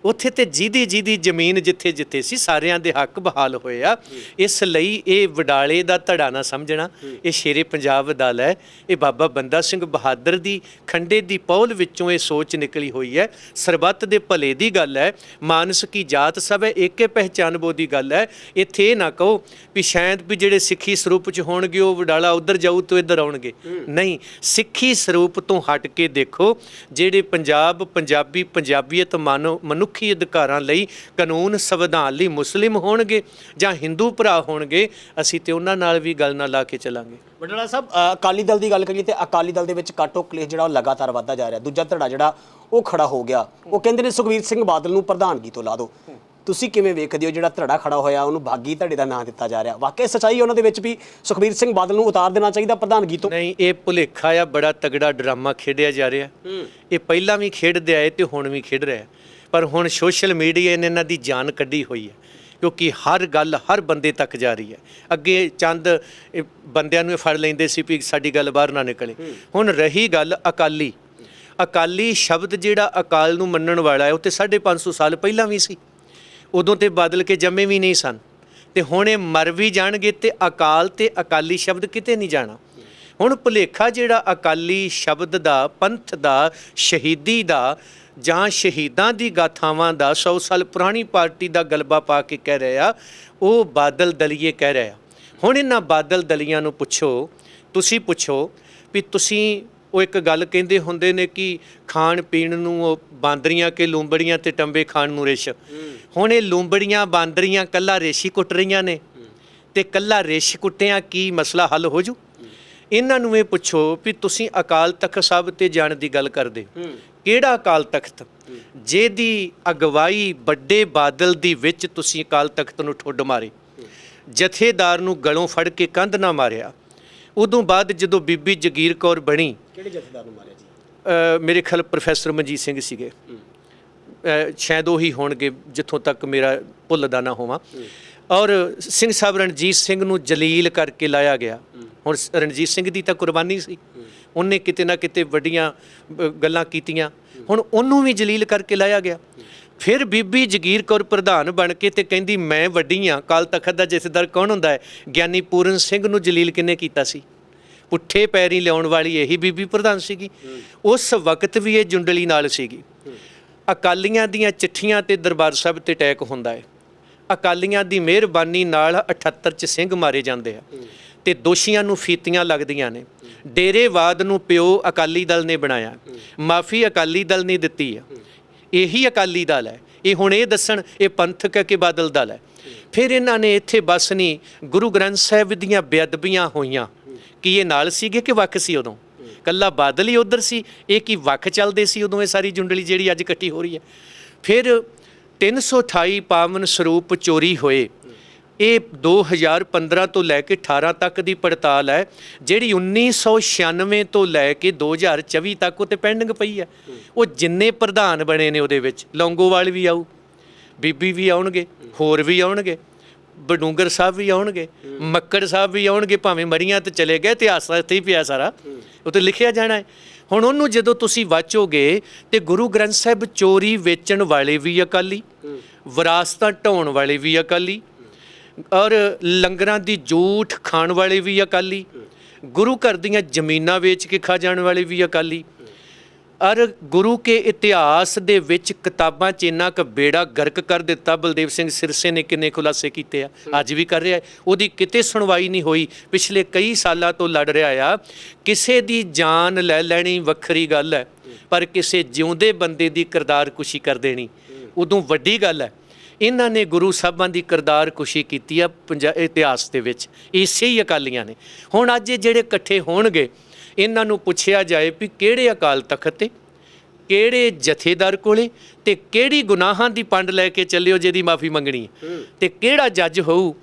ਉੱਥੇ ਤੇ ਜਿਹਦੀ ਜਿਹਦੀ ਜ਼ਮੀਨ ਜਿੱਥੇ ਜਿੱਥੇ ਸੀ ਸਾਰਿਆਂ ਦੇ ਹੱਕ ਬਹਾਲ ਹੋਏ ਆ। ਇਸ ਲਈ ਇਹ ਵਡਾਲੇ ਦਾ ਧੜਾ ਨਾ ਸਮਝਣਾ ਇਹ ਸ਼ੇਰੇ ਪੰਜਾਬ ਦਲ ਹੈ ਇਹ ਬਾਬਾ ਬੰਦਾ ਸਿੰਘ ਬਹਾਦਰ ਦੀ ਖੰਡੇ ਦੀ ਪੌਲ ਵਿੱਚੋਂ ਇਹ ਸੋਚ ਨਿਕਲੀ ਹੋਈ ਹੈ। ਸਰਬੱਤ ਦੇ ਭਲੇ ਦੀ ਗੱਲ ਹੈ ਮਾਨਸ ਕੀ ਜਾਤ ਸਭ ਹੈ ਏਕੇ ਪਹਿਚਾਨ ਬੋ ਦੀ ਗੱਲ ਹੈ। ਇੱਥੇ ਇਹ ਨਾ ਕਹੋ ਵੀ ਸ਼ਾਇਦ ਵੀ ਜਿਹੜੇ ਸਿੱਖੀ ਸਰੂਪ ਚ ਹੋਣਗੇ ਉਹ ਵਡਾਲਾ ਉਧਰ ਜਾਊ ਤੋਂ ਇੱਧਰ ਆਉਣਗੇ। ਨਹੀਂ ਸਿੱਖੀ ਸਰੂਪ ਤੋਂ ਹਟ ਕੇ ਦੇਖੋ ਜਿਹੜੇ ਪੰਜਾਬ ਪੰਜਾਬੀ ਪੰਜਾਬੀਅਤ ਮਾਨੋ ਮਨੁੱਖੀ ਅਧਿਕਾਰਾਂ ਲਈ ਕਾਨੂੰਨ ਸੰਵਿਧਾਨ ਲਈ ਮੁਸਲਿਮ ਹੋਣਗੇ ਜਾਂ ਹਿੰਦੂ ਭਰਾ ਹੋਣਗੇ ਅਸੀਂ ਤੇ ਉਹਨਾਂ ਨਾਲ ਵੀ ਗੱਲ ਨਾਲ ਲਾ ਕੇ ਚੱਲਾਂਗੇ। ਵਡਾਲਾ ਸਾਹਿਬ ਅਕਾਲੀ ਦਲ ਦੀ ਗੱਲ ਕਰੀਏ ਤੇ ਅਕਾਲੀ ਦਲ ਦੇ ਵਿੱਚ ਕਾਟੋ ਕਲੇਸ਼ ਜਿਹੜਾ ਉਹ ਲਗਾਤਾਰ ਵੱਧਦਾ ਜਾ ਰਿਹਾ। ਦੂਜਾ ਧੜਾ ਜਿਹੜਾ ਉਹ ਖੜਾ ਹੋ ਗਿਆ। ਉਹ ਕਹਿੰਦੇ ਨੇ ਸੁਖਵੀਰ ਸਿੰਘ ਬਾਦਲ ਨੂੰ ਪ੍ਰਧਾਨਗੀ ਤੋਂ ਲਾ ਦਿਓ। ਤੁਸੀਂ ਕਿਵੇਂ ਵੇਖਦੇ ਹੋ ਜਿਹੜਾ ਧੜਾ ਖੜਾ ਹੋਇਆ ਉਹਨੂੰ ਬਾਗੀ ਧੜੇ ਦਾ ਨਾਂ ਦਿੱਤਾ ਜਾ ਰਿਹਾ? ਵਾਕਈ ਸੱਚਾਈ ਉਹਨਾਂ ਦੇ ਵਿੱਚ ਵੀ ਸੁਖਵੀਰ ਸਿੰਘ ਬਾਦਲ ਨੂੰ ਉਤਾਰ ਦੇਣਾ ਚਾਹੀਦਾ ਪ੍ਰਧਾਨਗੀ ਤੋਂ? ਨਹੀਂ ਇਹ ਭੁਲੇਖਾ ਆ ਬੜਾ ਤਗੜਾ ਡਰਾਮਾ ਖੇਡਿਆ ਜਾ ਰਿਹਾ। ਇਹ ਪਹਿਲਾਂ ਵੀ ਖੇਡਦੇ ਆਏ ਤੇ ਹੁਣ ਵੀ ਖੇਡ ਰਿਹਾ। ਪਰ ਹੁਣ ਸੋਸ਼ਲ ਮੀਡੀਆ ਨੇ ਇਹਨਾਂ ਦੀ ਜਾਨ ਕੱਢੀ ਹੋਈ ਹੈ ਕਿਉਂਕਿ ਹਰ ਗੱਲ ਹਰ ਬੰਦੇ ਤੱਕ ਜਾ ਰਹੀ ਹੈ। ਅੱਗੇ ਚੰਦ ਬੰਦਿਆਂ ਨੂੰ ਫੜ ਲੈਂਦੇ ਸੀ ਵੀ ਸਾਡੀ ਗੱਲ ਬਾਹਰ ਨਾ ਨਿਕਲੇ। ਹੁਣ ਰਹੀ ਗੱਲ ਅਕਾਲੀ। ਅਕਾਲੀ ਸ਼ਬਦ ਜਿਹੜਾ ਅਕਾਲ ਨੂੰ ਮੰਨਣ ਵਾਲਾ ਹੈ ਉਹ ਤੇ 550 ਸਾਲ ਪਹਿਲਾਂ ਵੀ ਸੀ। ਉਦੋਂ ਤੇ ਬਦਲ ਕੇ ਜੰਮੇ ਵੀ ਨਹੀਂ ਸਨ। ਤੇ ਹੁਣ ਇਹ ਮਰ ਵੀ ਜਾਣਗੇ ਤੇ ਅਕਾਲ ਤੇ ਅਕਾਲੀ ਸ਼ਬਦ ਕਿਤੇ ਨਹੀਂ ਜਾਣਾ। ਹੁਣ ਭੁਲੇਖਾ ਜਿਹੜਾ ਅਕਾਲੀ ਸ਼ਬਦ ਦਾ ਪੰਥ ਦਾ ਸ਼ਹੀਦੀ ਦਾ ਜਾਂ ਸ਼ਹੀਦਾਂ ਦੀ ਗਾਥਾਵਾਂ ਦਾ 100 ਸਾਲ ਪੁਰਾਣੀ ਪਾਰਟੀ ਦਾ ਗਲਬਾ ਪਾ ਕੇ ਕਹਿ ਰਿਹਾ ਉਹ ਬਾਦਲ ਦਲੀਏ ਕਹਿ ਰਿਹਾ ਹੁਣ ਇਹਨਾਂ ਬਾਦਲ ਦਲੀਆਂ ਨੂੰ ਪੁੱਛੋ ਤੁਸੀਂ ਪੁੱਛੋ ਵੀ ਤੁਸੀਂ ਉਹ ਇੱਕ ਗੱਲ ਕਹਿੰਦੇ ਹੁੰਦੇ ਨੇ ਕਿ ਖਾਣ ਪੀਣ ਨੂੰ ਉਹ ਬਾਂਦਰੀਆਂ ਕੇ ਲੂੰਬੜੀਆਂ ਤੇ ਟੰਬੇ ਖਾਣ ਨੂੰ ਰਿਸ਼। ਹੁਣ ਇਹ ਲੂੰਬੜੀਆਂ ਬਾਂਦਰੀਆਂ ਕੱਲਾ ਰੇਸ਼ੀ ਕੁੱਟ ਰਹੀਆਂ ਨੇ। ਤੇ ਕੱਲਾ ਰਿਸ਼ ਕੁੱਟਿਆਂ ਕੀ ਮਸਲਾ ਹੱਲ ਹੋ ਜੂ? ਇਹਨਾਂ ਨੂੰ ਇਹ ਪੁੱਛੋ ਵੀ ਤੁਸੀਂ ਅਕਾਲ ਤਖਤ ਸਾਹਿਬ ਤੇ ਜਾਣ ਦੀ ਗੱਲ ਕਰਦੇ। ਕਿਹੜਾ ਅਕਾਲ ਤਖਤ? ਜਿਹਦੀ ਅਗਵਾਈ ਵੱਡੇ ਬਾਦਲ ਦੀ ਵਿੱਚ ਤੁਸੀਂ ਅਕਾਲ ਤਖਤ ਨੂੰ ਠੁੱਡ ਮਾਰੇ। ਜਥੇਦਾਰ ਨੂੰ ਗਲੋਂ ਫੜ ਕੇ ਕੰਧ ਨਾ ਮਾਰਿਆ। ਉਦੋਂ ਬਾਅਦ ਜਦੋਂ ਬੀਬੀ ਜਗੀਰ ਕੌਰ ਬਣੀ ਕਿਹੜੇ ਜਥੇਦਾਰ ਨੂੰ ਮਾਰਿਆ ਜੀ? ਮੇਰੇ ਖਿਆਲ ਪ੍ਰੋਫੈਸਰ ਮਨਜੀਤ ਸਿੰਘ ਸੀਗੇ। ਸ਼ਾਇਦ ਉਹੀ ਹੋਣਗੇ ਜਿੱਥੋਂ ਤੱਕ ਮੇਰਾ ਭੁੱਲਦਾ ਨਾ ਹੋਵਾਂ। ਔਰ ਸਿੰਘ ਸਾਹਿਬ ਰਣਜੀਤ ਸਿੰਘ ਨੂੰ ਜਲੀਲ ਕਰਕੇ ਲਾਇਆ ਗਿਆ। ਹੁਣ ਰਣਜੀਤ ਸਿੰਘ ਦੀ ਤਾਂ ਕੁਰਬਾਨੀ ਸੀ। ਉਹਨੇ ਕਿਤੇ ਨਾ ਕਿਤੇ ਵੱਡੀਆਂ ਗੱਲਾਂ ਕੀਤੀਆਂ। ਹੁਣ ਉਹਨੂੰ ਵੀ ਜਲੀਲ ਕਰਕੇ ਲਾਇਆ ਗਿਆ। ਫਿਰ ਬੀਬੀ ਜਗੀਰ ਕੌਰ ਪ੍ਰਧਾਨ ਬਣ ਕੇ ਤੇ ਕਹਿੰਦੀ, ਮੈਂ ਵੱਡੀ ਆ, ਕਾਲ ਤਖਤ ਦਾ ਜਥੇਦਾਰ ਕੌਣ ਹੁੰਦਾ ਹੈ? ਗਿਆਨੀ ਪੂਰਨ ਸਿੰਘ ਨੂੰ ਜਲੀਲ ਕਿੰਨੇ ਕੀਤਾ ਸੀ? ਪੁੱਠੇ ਪੈਰੀ ਲਿਆਉਣ ਵਾਲੀ ਇਹੀ ਬੀਬੀ ਪ੍ਰਧਾਨ ਸੀਗੀ। ਉਸ ਵਕਤ ਵੀ ਇਹ ਜੁੰਡਲੀ ਨਾਲ ਸੀਗੀ। ਅਕਾਲੀਆਂ ਦੀਆਂ ਚਿੱਠੀਆਂ ਤੇ ਦਰਬਾਰ ਸਾਹਿਬ ਤੇ ਅਟੈਕ ਹੁੰਦਾ ਹੈ। ਅਕਾਲੀਆਂ ਦੀ ਮਿਹਰਬਾਨੀ ਨਾਲ 78 ਚ ਸਿੰਘ ਮਾਰੇ ਜਾਂਦੇ ਆ। ਤੇ ਦੋਸ਼ੀਆਂ ਨੂੰ ਫੀਤੀਆਂ ਲੱਗਦੀਆਂ ਨੇ। ਡੇਰੇਵਾਦ ਨੂੰ ਪਿਓ ਅਕਾਲੀ ਦਲ ਨੇ ਬਣਾਇਆ, ਮਾਫੀ ਅਕਾਲੀ ਦਲ ਨੇ ਦਿੱਤੀ ਆ। ਇਹੀ ਅਕਾਲੀ ਦਲ ਹੈ। ਇਹ ਹੁਣ ਇਹ ਦੱਸਣ, ਇਹ ਪੰਥਕ ਹੈ ਕਿ ਬਾਦਲ ਦਲ ਹੈ। ਫਿਰ ਇਹਨਾਂ ਨੇ ਇੱਥੇ ਬਸ ਨਹੀਂ, ਗੁਰੂ ਗ੍ਰੰਥ ਸਾਹਿਬ ਦੀਆਂ ਬੇਅਦਬੀਆਂ ਹੋਈਆਂ। ਕੀ ਇਹ ਨਾਲ ਸੀਗੇ ਕਿ ਵੱਖ ਸੀ ਉਦੋਂ? ਕੱਲਾ ਬਾਦਲ ਹੀ ਉਧਰ ਸੀ, ਇਹ ਕੀ ਵੱਖ ਚੱਲਦੇ ਸੀ ਉਦੋਂ ਇਹ ਸਾਰੀ ਜੁੰਡਲੀ ਜਿਹੜੀ ਅੱਜ ਇਕੱਠੀ ਹੋ ਰਹੀ ਹੈ? ਫਿਰ 328 ਪਾਵਨ ਸਰੂਪ ਚੋਰੀ ਹੋਏ। ਇਹ 2015 ਤੋਂ ਲੈ ਕੇ 18 ਤੱਕ ਦੀ ਪੜਤਾਲ ਹੈ, ਜਿਹੜੀ 1996 ਤੋਂ ਲੈ ਕੇ 2024 ਤੱਕ ਉਹ ਤੇ ਪੈਂਡਿੰਗ ਪਈ ਹੈ। ਉਹ ਜਿੰਨੇ ਪ੍ਰਧਾਨ ਬਣੇ ਨੇ ਉਹਦੇ ਵਿੱਚ, ਲੌਂਗੋਵਾਲ ਵੀ ਆਊ, ਬੀਬੀ ਵੀ ਆਉਣਗੇ, ਹੋਰ ਵੀ ਆਉਣਗੇ, ਬਡੂੰਗਰ ਸਾਹਿਬ ਵੀ ਆਉਣਗੇ, ਮੱਕੜ ਸਾਹਿਬ ਵੀ ਆਉਣਗੇ, ਭਾਵੇਂ ਮਰੀਆਂ ਤੇ ਚਲੇ ਗਏ, ਇਤਿਹਾਸ ਇੱਥੇ ਹੀ ਪਿਆ ਸਾਰਾ, ਉਹ ਤੇ ਲਿਖਿਆ ਜਾਣਾ ਹੈ। ਹੁਣ ਉਹਨੂੰ ਜਦੋਂ ਤੁਸੀਂ ਵਾਚੋਗੇ ਤੇ ਗੁਰੂ ਗ੍ਰੰਥ ਸਾਹਿਬ ਚੋਰੀ ਵੇਚਣ ਵਾਲੇ ਵੀ ਅਕਾਲੀ, ਵਿਰਾਸਤਾਂ ਢਾਉਣ ਵਾਲੇ ਵੀ ਅਕਾਲੀ ਔਰ ਲੰਗਰਾਂ ਦੀ ਜੂਠ ਖਾਣ ਵਾਲੇ ਵੀ ਅਕਾਲੀ ਗੁਰੂ ਘਰ ਦੀਆਂ ਜ਼ਮੀਨਾਂ ਵੇਚ ਕੇ ਖਾ ਜਾਣ ਵਾਲੇ ਵੀ ਅਕਾਲੀ। ਅਰ ਗੁਰੂ ਕੇ ਇਤਿਹਾਸ ਦੇ ਵਿੱਚ ਕਿਤਾਬਾਂ 'ਚ ਇੰਨਾ ਕੁ ਬੇੜਾ ਗਰਕ ਕਰ ਦਿੱਤਾ ਬਲਦੇਵ ਸਿੰਘ ਸਿਰਸੇ ਨੇ ਕਿੰਨੇ ਖੁਲਾਸੇ ਕੀਤੇ ਆ ਅੱਜ ਵੀ ਕਰ ਰਿਹਾ। ਉਹਦੀ ਕਿਤੇ ਸੁਣਵਾਈ ਨਹੀਂ ਹੋਈ ਪਿਛਲੇ ਕਈ ਸਾਲਾਂ ਤੋਂ ਲੜ ਰਿਹਾ ਆ। ਕਿਸੇ ਦੀ ਜਾਨ ਲੈ ਲੈਣੀ ਵੱਖਰੀ ਗੱਲ ਹੈ ਪਰ ਕਿਸੇ ਜਿਉਂਦੇ ਬੰਦੇ ਦੀ ਕਿਰਦਾਰ ਕੁਸ਼ੀ ਕਰ ਦੇਣੀ। ਉਦੋਂ ਵੱਡੀ ਗੱਲ ਹੈ ਇਹਨਾਂ ਨੇ ਗੁਰੂ ਸਾਹਿਬਾਂ ਦੀ ਕਿਰਦਾਰ ਕੁਸ਼ੀ ਕੀਤੀ ਆ ਪੰਜਾ ਇਤਿਹਾਸ ਦੇ ਵਿੱਚ। ਇਸੇ ਹੀ ਅਕਾਲੀਆਂ ਨੇ। ਹੁਣ ਅੱਜ ਜਿਹੜੇ ਇਕੱਠੇ ਹੋਣਗੇ ਇਹਨਾਂ ਨੂੰ ਪੁੱਛਿਆ ਜਾਏ ਵੀ ਕਿਹੜੇ ਅਕਾਲ ਤਖਤ ਤੇ ਕਿਹੜੇ ਜਥੇਦਾਰ ਕੋਲੇ ਤੇ ਕਿਹੜੀ ਗੁਨਾਹਾਂ ਦੀ ਪੰਡ ਲੈ ਕੇ ਚੱਲਿਓ ਜਿਹਦੀ ਮਾਫੀ ਮੰਗਣੀ ਤੇ ਕਿਹੜਾ ਜੱਜ ਹੋਊ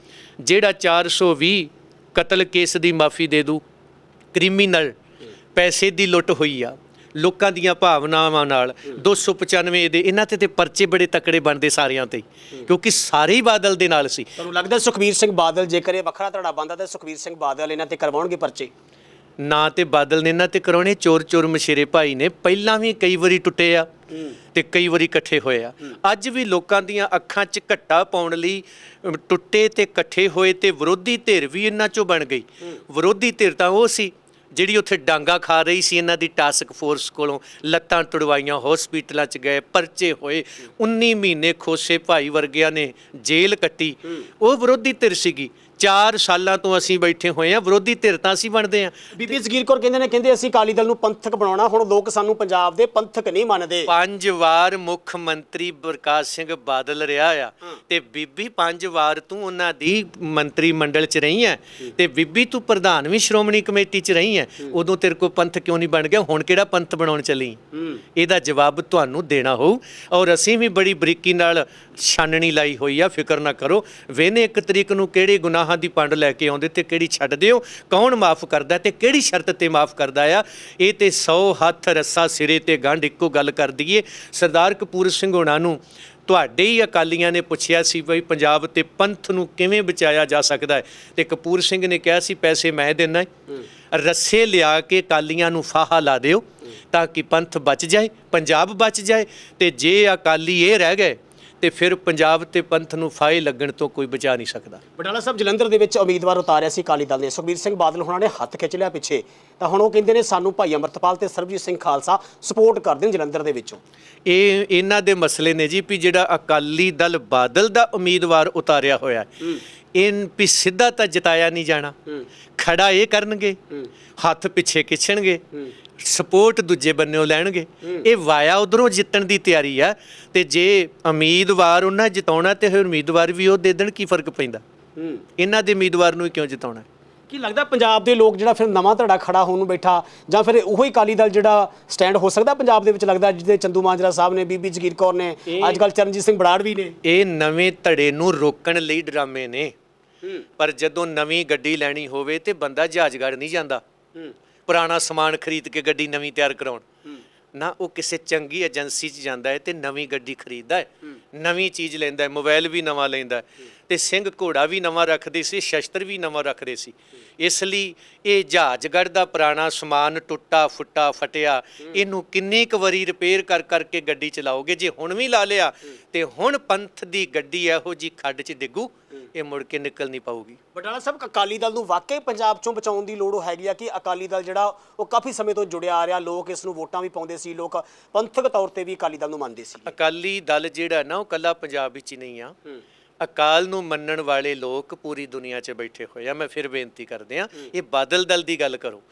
ਜਿਹੜਾ 420 ਕਤਲ ਕੇਸ ਦੀ ਮਾਫੀ ਦੇ ਦੂ? ਕ੍ਰਿਮੀਨਲ ਪੈਸੇ ਦੀ ਲੁੱਟ ਹੋਈ ਆ। ਲੋਕਾਂ ਦੀਆਂ ਭਾਵਨਾਵਾਂ ਨਾਲ 295 ਦੇ ਇਹਨਾਂ ਤੇ ਤੇ ਪਰਚੇ ਬੜੇ ਤਕੜੇ ਬਣਦੇ ਸਾਰਿਆਂ ਤੇ। ਕਿਉਂਕਿ ਸਾਰੇ ਹੀ ਬਾਦਲ ਦੇ ਨਾਲ ਸੀ। ਤੁਹਾਨੂੰ ਲੱਗਦਾ ਸੁਖਬੀਰ ਸਿੰਘ ਬਾਦਲ ਜੇਕਰ ਇਹ ਵੱਖਰਾ ਧੜਾ ਬੰਦਾ ਤਾਂ ਸੁਖਬੀਰ ਸਿੰਘ ਬਾਦਲ ਇਹਨਾਂ ਤੇ ਕਰਵਾਉਣਗੇ ਪਰਚੇ? ਨਾ ਤੇ ਬਾਦਲ ਨੇ ਇਹਨਾਂ ਤੇ ਕਰਾਉਣੇ ਚੋਰ ਚੋਰ ਮਸ਼ੇਰੇ ਭਾਈ ਨੇ। ਪਹਿਲਾਂ ਵੀ ਕਈ ਵਾਰੀ ਟੁੱਟੇ ਆ ਤੇ ਕਈ ਵਾਰੀ ਇਕੱਠੇ ਹੋਏ ਆ। ਅੱਜ ਵੀ ਲੋਕਾਂ ਦੀਆਂ ਅੱਖਾਂ 'ਚ ਘੱਟਾ ਪਾਉਣ ਲਈ ਟੁੱਟੇ ਤੇ ਇਕੱਠੇ ਹੋਏ ਤੇ ਵਿਰੋਧੀ ਧਿਰ ਵੀ ਇਹਨਾਂ 'ਚੋਂ ਬਣ ਗਈ। ਵਿਰੋਧੀ ਧਿਰ ਤਾਂ ਉਹ ਸੀ। ਜਿਹੜੀ ਉੱਥੇ ਡਾਂਗਾ ਖਾ ਰਹੀ ਸੀ ਇਹਨਾਂ ਦੀ ਟਾਸਕ ਫੋਰਸ ਕੋਲੋਂ ਲੱਤਾਂ ਟੁੜਵਾਈਆਂ ਹਸਪੀਟਲਾਂ 'ਚ ਗਏ ਪਰਚੇ ਹੋਏ। 19 ਮਹੀਨੇ ਖੋਸੇ ਭਾਈ ਵਰਗਿਆਂ ਨੇ ਜੇਲ੍ਹ ਕੱਟੀ। ਉਹ ਵਿਰੋਧੀ ਧਿਰ ਸੀਗੀ। 4 ਸਾਲਾਂ ਤੋਂ ਅਸੀਂ ਬੈਠੇ ਹੋਏ ਆ ਵਿਰੋਧੀ ਧਿਰ ਤਾਂ ਅਸੀਂ ਬਣਦੇ ਆ ਬੀਬੀ ਜ਼ਗੀਰ ਕੌਰ ਕਹਿੰਦੇ ਨੇ ਕਹਿੰਦੇ ਅਸੀਂ ਅਕਾਲੀ ਦਲ ਨੂੰ ਪੰਥਕ ਬਣਾਉਣਾ ਹੁਣ ਲੋਕ ਸਾਨੂੰ ਪੰਜਾਬ ਦੇ ਪੰਥਕ ਨਹੀਂ ਮੰਨਦੇ। ਪੰਜ ਵਾਰ ਮੁੱਖ ਮੰਤਰੀ ਪ੍ਰਕਾਸ਼ ਸਿੰਘ ਬਾਦਲ ਰਿਹਾ ਆ ਤੇ ਬੀਬੀ ਪੰਜ ਵਾਰ ਤੂੰ ਉਹਨਾਂ ਦੀ ਮੰਤਰੀ ਮੰਡਲ ਚ ਰਹੀ ਹੈ ਤੇ ਬੀਬੀ ਤੂੰ ਪ੍ਰਧਾਨ ਵੀ ਸ਼੍ਰੋਮਣੀ ਕਮੇਟੀ ਚ ਰਹੀ ਹੈ। ਉਦੋਂ ਤੇਰੇ ਕੋ ਪੰਥ ਕਿਉਂ ਨਹੀਂ ਬਣ ਗਿਆ ਹੁਣ ਕਿਹੜਾ ਪੰਥ ਬਣਾਉਣ ਚੱਲੀ? ਇਹਦਾ ਜਵਾਬ ਤੁਹਾਨੂੰ ਦੇਣਾ ਹੋਊ ਔਰ ਅਸੀਂ ਵੀ ਬੜੀ ਬਰੀਕੀ ਨਾਲ ਛਾਨਣੀ ਲਾਈ ਹੋਈ ਆ ਫਿਕਰ ਨਾ ਕਰੋ ਵੇਨੇ ਇੱਕ ਤਰੀਕ ਨੂੰ ਕਿਹੜੇ ਗੁਨਾਹਾਂ ਦੀ ਪੰਡ ਲੈ ਕੇ ਆਉਂਦੇ ਤੇ ਕਿਹੜੀ ਛੱਡ ਦਿਓ? ਕੌਣ ਮਾਫ ਕਰਦਾ ਤੇ ਕਿਹੜੀ ਸ਼ਰਤ ਤੇ ਮਾਫ ਕਰਦਾ ਆ? ਇਹ ਤੇ 100 ਹੱਥ ਰੱਸਾ ਸਿਰੇ ਤੇ ਗੰਢ ਇੱਕੋ ਗੱਲ ਕਰ ਦਈਏ। ਸਰਦਾਰ ਕਪੂਰ ਸਿੰਘ ਹੋਣਾ ਨੂੰ ਤੁਹਾਡੇ ਹੀ ਅਕਾਲੀਆਂ ਨੇ ਪੁੱਛਿਆ ਸੀ ਬਈ ਪੰਜਾਬ ਤੇ ਪੰਥ ਨੂੰ ਕਿਵੇਂ ਬਚਾਇਆ ਜਾ ਸਕਦਾ ਹੈ। ਤੇ ਕਪੂਰ ਸਿੰਘ ਨੇ ਕਿਹਾ ਸੀ ਪੈਸੇ ਮੈਂ ਦੇਣਾ ਹੈ। ਰੱਸੇ ਲਿਆ ਕੇ ਅਕਾਲੀਆਂ ਨੂੰ ਫਾਹਾ ਲਾ ਦਿਓ ਤਾਂ ਕਿ ਪੰਥ ਬਚ ਜਾਏ ਪੰਜਾਬ ਬਚ ਜਾਏ। ਤੇ ਜੇ ਅਕਾਲੀ ਇਹ ਰਹਿ ਗਏ ਤੇ ਫਿਰ ਪੰਜਾਬ ਤੇ ਪੰਥ ਨੂੰ ਫਾਹੇ ਲੱਗਣ ਤੋਂ ਕੋਈ ਬਚਾ ਨਹੀਂ ਸਕਦਾ। ਬਟਾਲਾ ਸਾਹਿਬ ਜਲੰਧਰ ਦੇ ਵਿੱਚ ਉਮੀਦਵਾਰ ਉਤਾਰਿਆ ਸੀ ਅਕਾਲੀ ਦਲ ਨੇ। ਸੁਖਬੀਰ ਸਿੰਘ ਬਾਦਲ ਹੁਣਾਂ ਨੇ ਹੱਥ ਖਿੱਚ ਲਿਆ ਪਿੱਛੇ। ਤਾਂ ਹੁਣ ਉਹ ਕਹਿੰਦੇ ਨੇ ਸਾਨੂੰ ਭਾਈ ਅਮਰਤਪਾਲ ਤੇ ਸਰਬਜੀਤ ਸਿੰਘ ਖਾਲਸਾ ਸਪੋਰਟ ਕਰਦੇ ਨੇ ਜਲੰਧਰ ਦੇ ਵਿੱਚੋਂ। ਇਹ ਇਹਨਾਂ ਦੇ ਮਸਲੇ ਨੇ ਜੀ ਵੀ ਜਿਹੜਾ ਅਕਾਲੀ ਦਲ ਬਾਦਲ ਦਾ ਉਮੀਦਵਾਰ ਉਤਾਰਿਆ ਹੋਇਆ ਹੈ ਇਹ ਵੀ ਸਿੱਧਾ ਤਾਂ ਜਿਤਾਇਆ ਨਹੀਂ ਜਾਣਾ। ਖੜਾ ਇਹ ਕਰਨਗੇ ਹੱਥ ਪਿੱਛੇ ਖਿੱਚਣਗੇ। ਸਪੋਰਟ ਦੂਜੇ ਬੰਨਿਓ ਲੈਣਗੇ। ਇਹ ਵਾਇਆ ਉਧਰੋਂ ਜਿੱਤਣ ਦੀ ਤਿਆਰੀ ਆ ਤੇ ਜੇ ਉਮੀਦਵਾਰ ਉਹਨਾਂ ਜਿਤਾਉਣਾ ਤੇ ਫਿਰ ਉਮੀਦਵਾਰ ਵੀ ਉਹ ਦੇ ਦੇਣ ਕੀ ਫ਼ਰਕ ਪੈਂਦਾ? ਇਹਨਾਂ ਦੇ ਉਮੀਦਵਾਰ ਨੂੰ ਹੀ ਕਿਉਂ ਜਿਤਾਉਣਾ? ਕੀ ਲੱਗਦਾ ਪੰਜਾਬ ਦੇ ਲੋਕ ਜਿਹੜਾ ਫਿਰ ਨਵਾਂ ਧੜਾ ਖੜਾ ਹੋਣ ਨੂੰ ਬੈਠਾ ਜਾਂ ਫਿਰ ਉਹੀ ਅਕਾਲੀ ਦਲ ਜਿਹੜਾ ਸਟੈਂਡ ਹੋ ਸਕਦਾ ਪੰਜਾਬ ਦੇ ਵਿੱਚ ਲੱਗਦਾ ਜਿਹਦੇ ਚੰਦੂ ਮਾਜਰਾ ਸਾਹਿਬ ਨੇ ਬੀਬੀ ਜਗੀਰ ਕੌਰ ਨੇ ਅੱਜ ਕੱਲ ਚਰਨਜੀਤ ਸਿੰਘ ਬਰਾੜ ਵੀ ਨੇ। ਇਹ ਨਵੇਂ ਧੜੇ ਨੂੰ ਰੋਕਣ ਲਈ ਡਰਾਮੇ ਨੇ। ਪਰ ਜਦੋਂ ਨਵੀਂ ਗੱਡੀ ਲੈਣੀ ਹੋਵੇ ਤੇ ਬੰਦਾ ਜਹਾਜ਼ਗੜ ਨਹੀਂ ਜਾਂਦਾ। ਪੁਰਾਣਾ ਸਮਾਨ ਖਰੀਦ ਕੇ ਗੱਡੀ ਨਵੀਂ ਤਿਆਰ ਕਰਾਉਣ। ਨਾ ਉਹ ਕਿਸੇ ਚੰਗੀ ਏਜੰਸੀ 'ਚ ਜਾਂਦਾ ਹੈ ਤੇ ਨਵੀਂ ਗੱਡੀ ਖਰੀਦਦਾ ਹੈ। ਨਵੀਂ ਚੀਜ਼ ਲੈਂਦਾ ਹੈ ਮੋਬਾਈਲ ਵੀ ਨਵਾਂ ਲੈਂਦਾ ਹੈ। ਤੇ ਸਿੰਘ ਘੋੜਾ ਵੀ ਨਵਾਂ ਰੱਖਦੇ ਸੀ ਸ਼ਸਤਰ ਵੀ ਨਵਾਂ ਰੱਖਦੇ ਸੀ। ਇਸ ਲਈ ਇਹ ਜਹਾਜ਼ਗੜ ਦਾ ਪੁਰਾਣਾ ਸਮਾਨ ਟੁੱਟਾ ਫੁੱਟਾ ਫਟਿਆ। ਇਹਨੂੰ ਕਿੰਨੀ ਕੁ ਵਾਰੀ ਰਿਪੇਅਰ ਕਰ ਕਰਕੇ ਗੱਡੀ ਚਲਾਓਗੇ? ਜੇ ਹੁਣ ਵੀ ਲਾ ਲਿਆ ਤੇ ਹੁਣ ਪੰਥ ਦੀ ਗੱਡੀ ਇਹੋ ਜੀ ਖੱਡ 'ਚ ਡਿੱਗੂ ਇਹ ਮੁੜ ਕੇ ਨਿਕਲ ਨਹੀਂ ਪਾਊਗੀ। ਬਟਾਲਾ ਸਾਹਿਬ ਅਕਾਲੀ ਦਲ ਨੂੰ ਵਾਕਈ ਪੰਜਾਬ ਚੋਂ ਬਚਾਉਣ ਦੀ ਲੋੜ ਹੈਗੀ ਆ ਕਿ ਅਕਾਲੀ ਦਲ ਜਿਹੜਾ ਉਹ ਕਾਫੀ ਸਮੇਂ ਤੋਂ ਜੁੜਿਆ ਆ ਰਿਹਾ। ਲੋਕ ਇਸ ਨੂੰ ਵੋਟਾਂ ਵੀ ਪਾਉਂਦੇ ਸੀ ਲੋਕ ਪੰਥਕ ਤੌਰ ਤੇ ਵੀ ਅਕਾਲੀ ਦਲ ਨੂੰ ਮੰਨਦੇ ਸੀ। ਅਕਾਲੀ ਦਲ ਜਿਹੜਾ ਨਾ ਉਹ ਕੱਲਾ ਪੰਜਾਬ ਵਿੱਚ ਹੀ ਨਹੀਂ ਆ। ਅਕਾਲ ਨੂੰ ਮੰਨਣ ਵਾਲੇ ਲੋਕ ਪੂਰੀ ਦੁਨੀਆ 'ਚ ਬੈਠੇ ਹੋਏ ਆ। ਮੈਂ ਫਿਰ ਬੇਨਤੀ ਕਰਦੇ ਆ ਇਹ ਬਾਦਲ ਦਲ ਦੀ ਗੱਲ ਕਰੋ।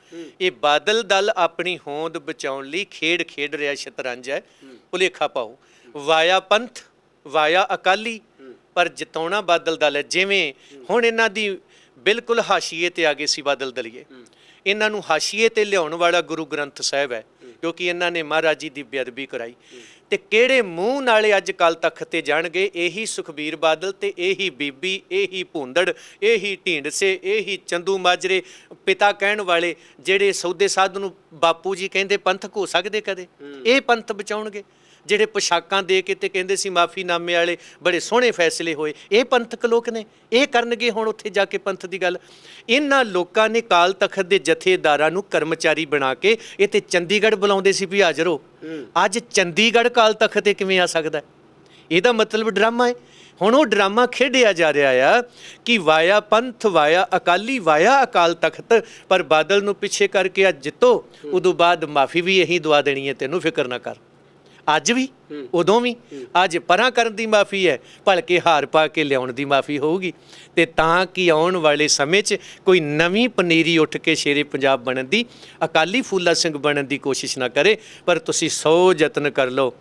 ਇਹ ਬਾਦਲ ਦਲ ਆਪਣੀ ਹੋਂਦ ਬਚਾਉਣ ਲਈ ਖੇਡ ਖੇਡ ਰਿਹਾ ਸ਼ਤਰੰਜ ਹੈ। ਭੁਲੇਖਾ ਪਾਓ। ਵਾਇਆ ਪੰਥ, ਵਾਇਆ ਅਕਾਲੀ, ਪਰ ਜਿਤਾਉਣਾ ਬਾਦਲ ਦਲ ਹੈ। ਜਿਵੇਂ ਹੁਣ ਇਹਨਾਂ ਦੀ ਬਿਲਕੁਲ ਹਾਸ਼ੀਏ ਤੇ ਆ ਗਏ ਸੀ ਬਾਦਲ ਦਲੀਏ। ਇਹਨਾਂ ਨੂੰ ਹਾਸ਼ੀਏ ਤੇ ਲਿਆਉਣ ਵਾਲਾ ਗੁਰੂ ਗ੍ਰੰਥ ਸਾਹਿਬ ਹੈ। ਕਿਉਂਕਿ ਇਹਨਾਂ ਨੇ ਮਹਾਰਾਜ ਜੀ ਦੀ ਬੇਅਦਬੀ ਕਰਾਈ। ਤੇ ਕਿਹੜੇ ਮੂੰਹ ਨਾਲੇ ਅੱਜ ਕੱਲ ਤਖਤ ਤੇ ਜਾਣਗੇ? ਇਹੀ ਸੁਖਬੀਰ ਬਾਦਲ ਤੇ ਇਹੀ ਬੀਬੀ ਇਹੀ ਭੁੰਦੜ ਇਹੀ ਢੀਂਡਸੇ ਇਹੀ ਚੰਦੂ ਮਾਜਰੇ ਪਿਤਾ ਕਹਿਣ ਵਾਲੇ ਜਿਹੜੇ ਸੌਦੇ ਸਾਧ ਨੂੰ ਬਾਪੂ ਜੀ ਕਹਿੰਦੇ ਪੰਥਕ ਹੋ ਸਕਦੇ ਕਦੇ? ਇਹ ਪੰਥ ਬਚਾਉਣਗੇ। ਜਿਹੜੇ ਪੋਸ਼ਾਕਾਂ ਦੇ ਕੇ ਤੇ ਕਹਿੰਦੇ ਸੀ ਮਾਫੀਨਾਮੇ ਵਾਲੇ ਬੜੇ ਸੋਹਣੇ ਫੈਸਲੇ ਹੋਏ। ਇਹ ਪੰਥਕ ਲੋਕ ਨੇ ਇਹ ਕਰਨਗੇ ਹੁਣ ਉੱਥੇ ਜਾ ਕੇ ਪੰਥ ਦੀ ਗੱਲ। ਇਹਨਾਂ ਲੋਕਾਂ ਨੇ ਕਾਲ ਤਖਤ ਦੇ ਜਥੇਦਾਰਾਂ ਨੂੰ ਕਰਮਚਾਰੀ ਬਣਾ ਕੇ ਇਹ ਤੇ ਚੰਡੀਗੜ੍ਹ ਬੁਲਾਉਂਦੇ ਸੀ ਵੀ ਹਾਜ਼ਰ ਹੋ। ਅੱਜ ਚੰਡੀਗੜ੍ਹ ਕਾਲ ਤਖਤ ਤੇ ਕਿਵੇਂ ਆ ਸਕਦਾ? ਇਹਦਾ ਮਤਲਬ ਡਰਾਮਾ ਹੈ। ਹੁਣ ਉਹ ਡਰਾਮਾ ਖੇਡਿਆ ਜਾ ਰਿਹਾ ਆ ਕਿ via Panth via Akali via Akal Takht ਪਰ ਬਾਦਲ ਨੂੰ ਪਿੱਛੇ ਕਰਕੇ ਅੱਜ ਜਿੱਤੋ ਉਦੋਂ ਬਾਅਦ ਮਾਫੀ ਵੀ ਇਹੀ ਦਵਾ ਦੇਣੀ ਹੈ ਤੈਨੂੰ ਫਿਕਰ ਨਾ ਕਰ। ਅੱਜ ਵੀ, ਉਦੋਂ ਵੀ, ਅੱਜ ਪਰਾਂ ਕਰਨ ਦੀ ਮਾਫੀ ਹੈ, ਭਲਕੇ ਹਾਰ ਪਾ ਕੇ ਲਿਆਉਣ ਦੀ ਮਾਫੀ ਹੋਊਗੀ। ਤੇ ਤਾਂ ਕਿ ਆਉਣ ਵਾਲੇ ਸਮੇਂ 'ਚ ਕੋਈ ਨਵੀਂ ਪਨੀਰੀ ਉੱਠ ਕੇ ਸ਼ੇਰੇ ਪੰਜਾਬ ਬਣਨ ਦੀ, ਅਕਾਲੀ ਫੂਲਾ ਸਿੰਘ ਬਣਨ ਦੀ ਕੋਸ਼ਿਸ਼ ਨਾ ਕਰੇ, ਪਰ ਤੁਸੀਂ ਸੌ ਯਤਨ ਕਰ ਲਓ।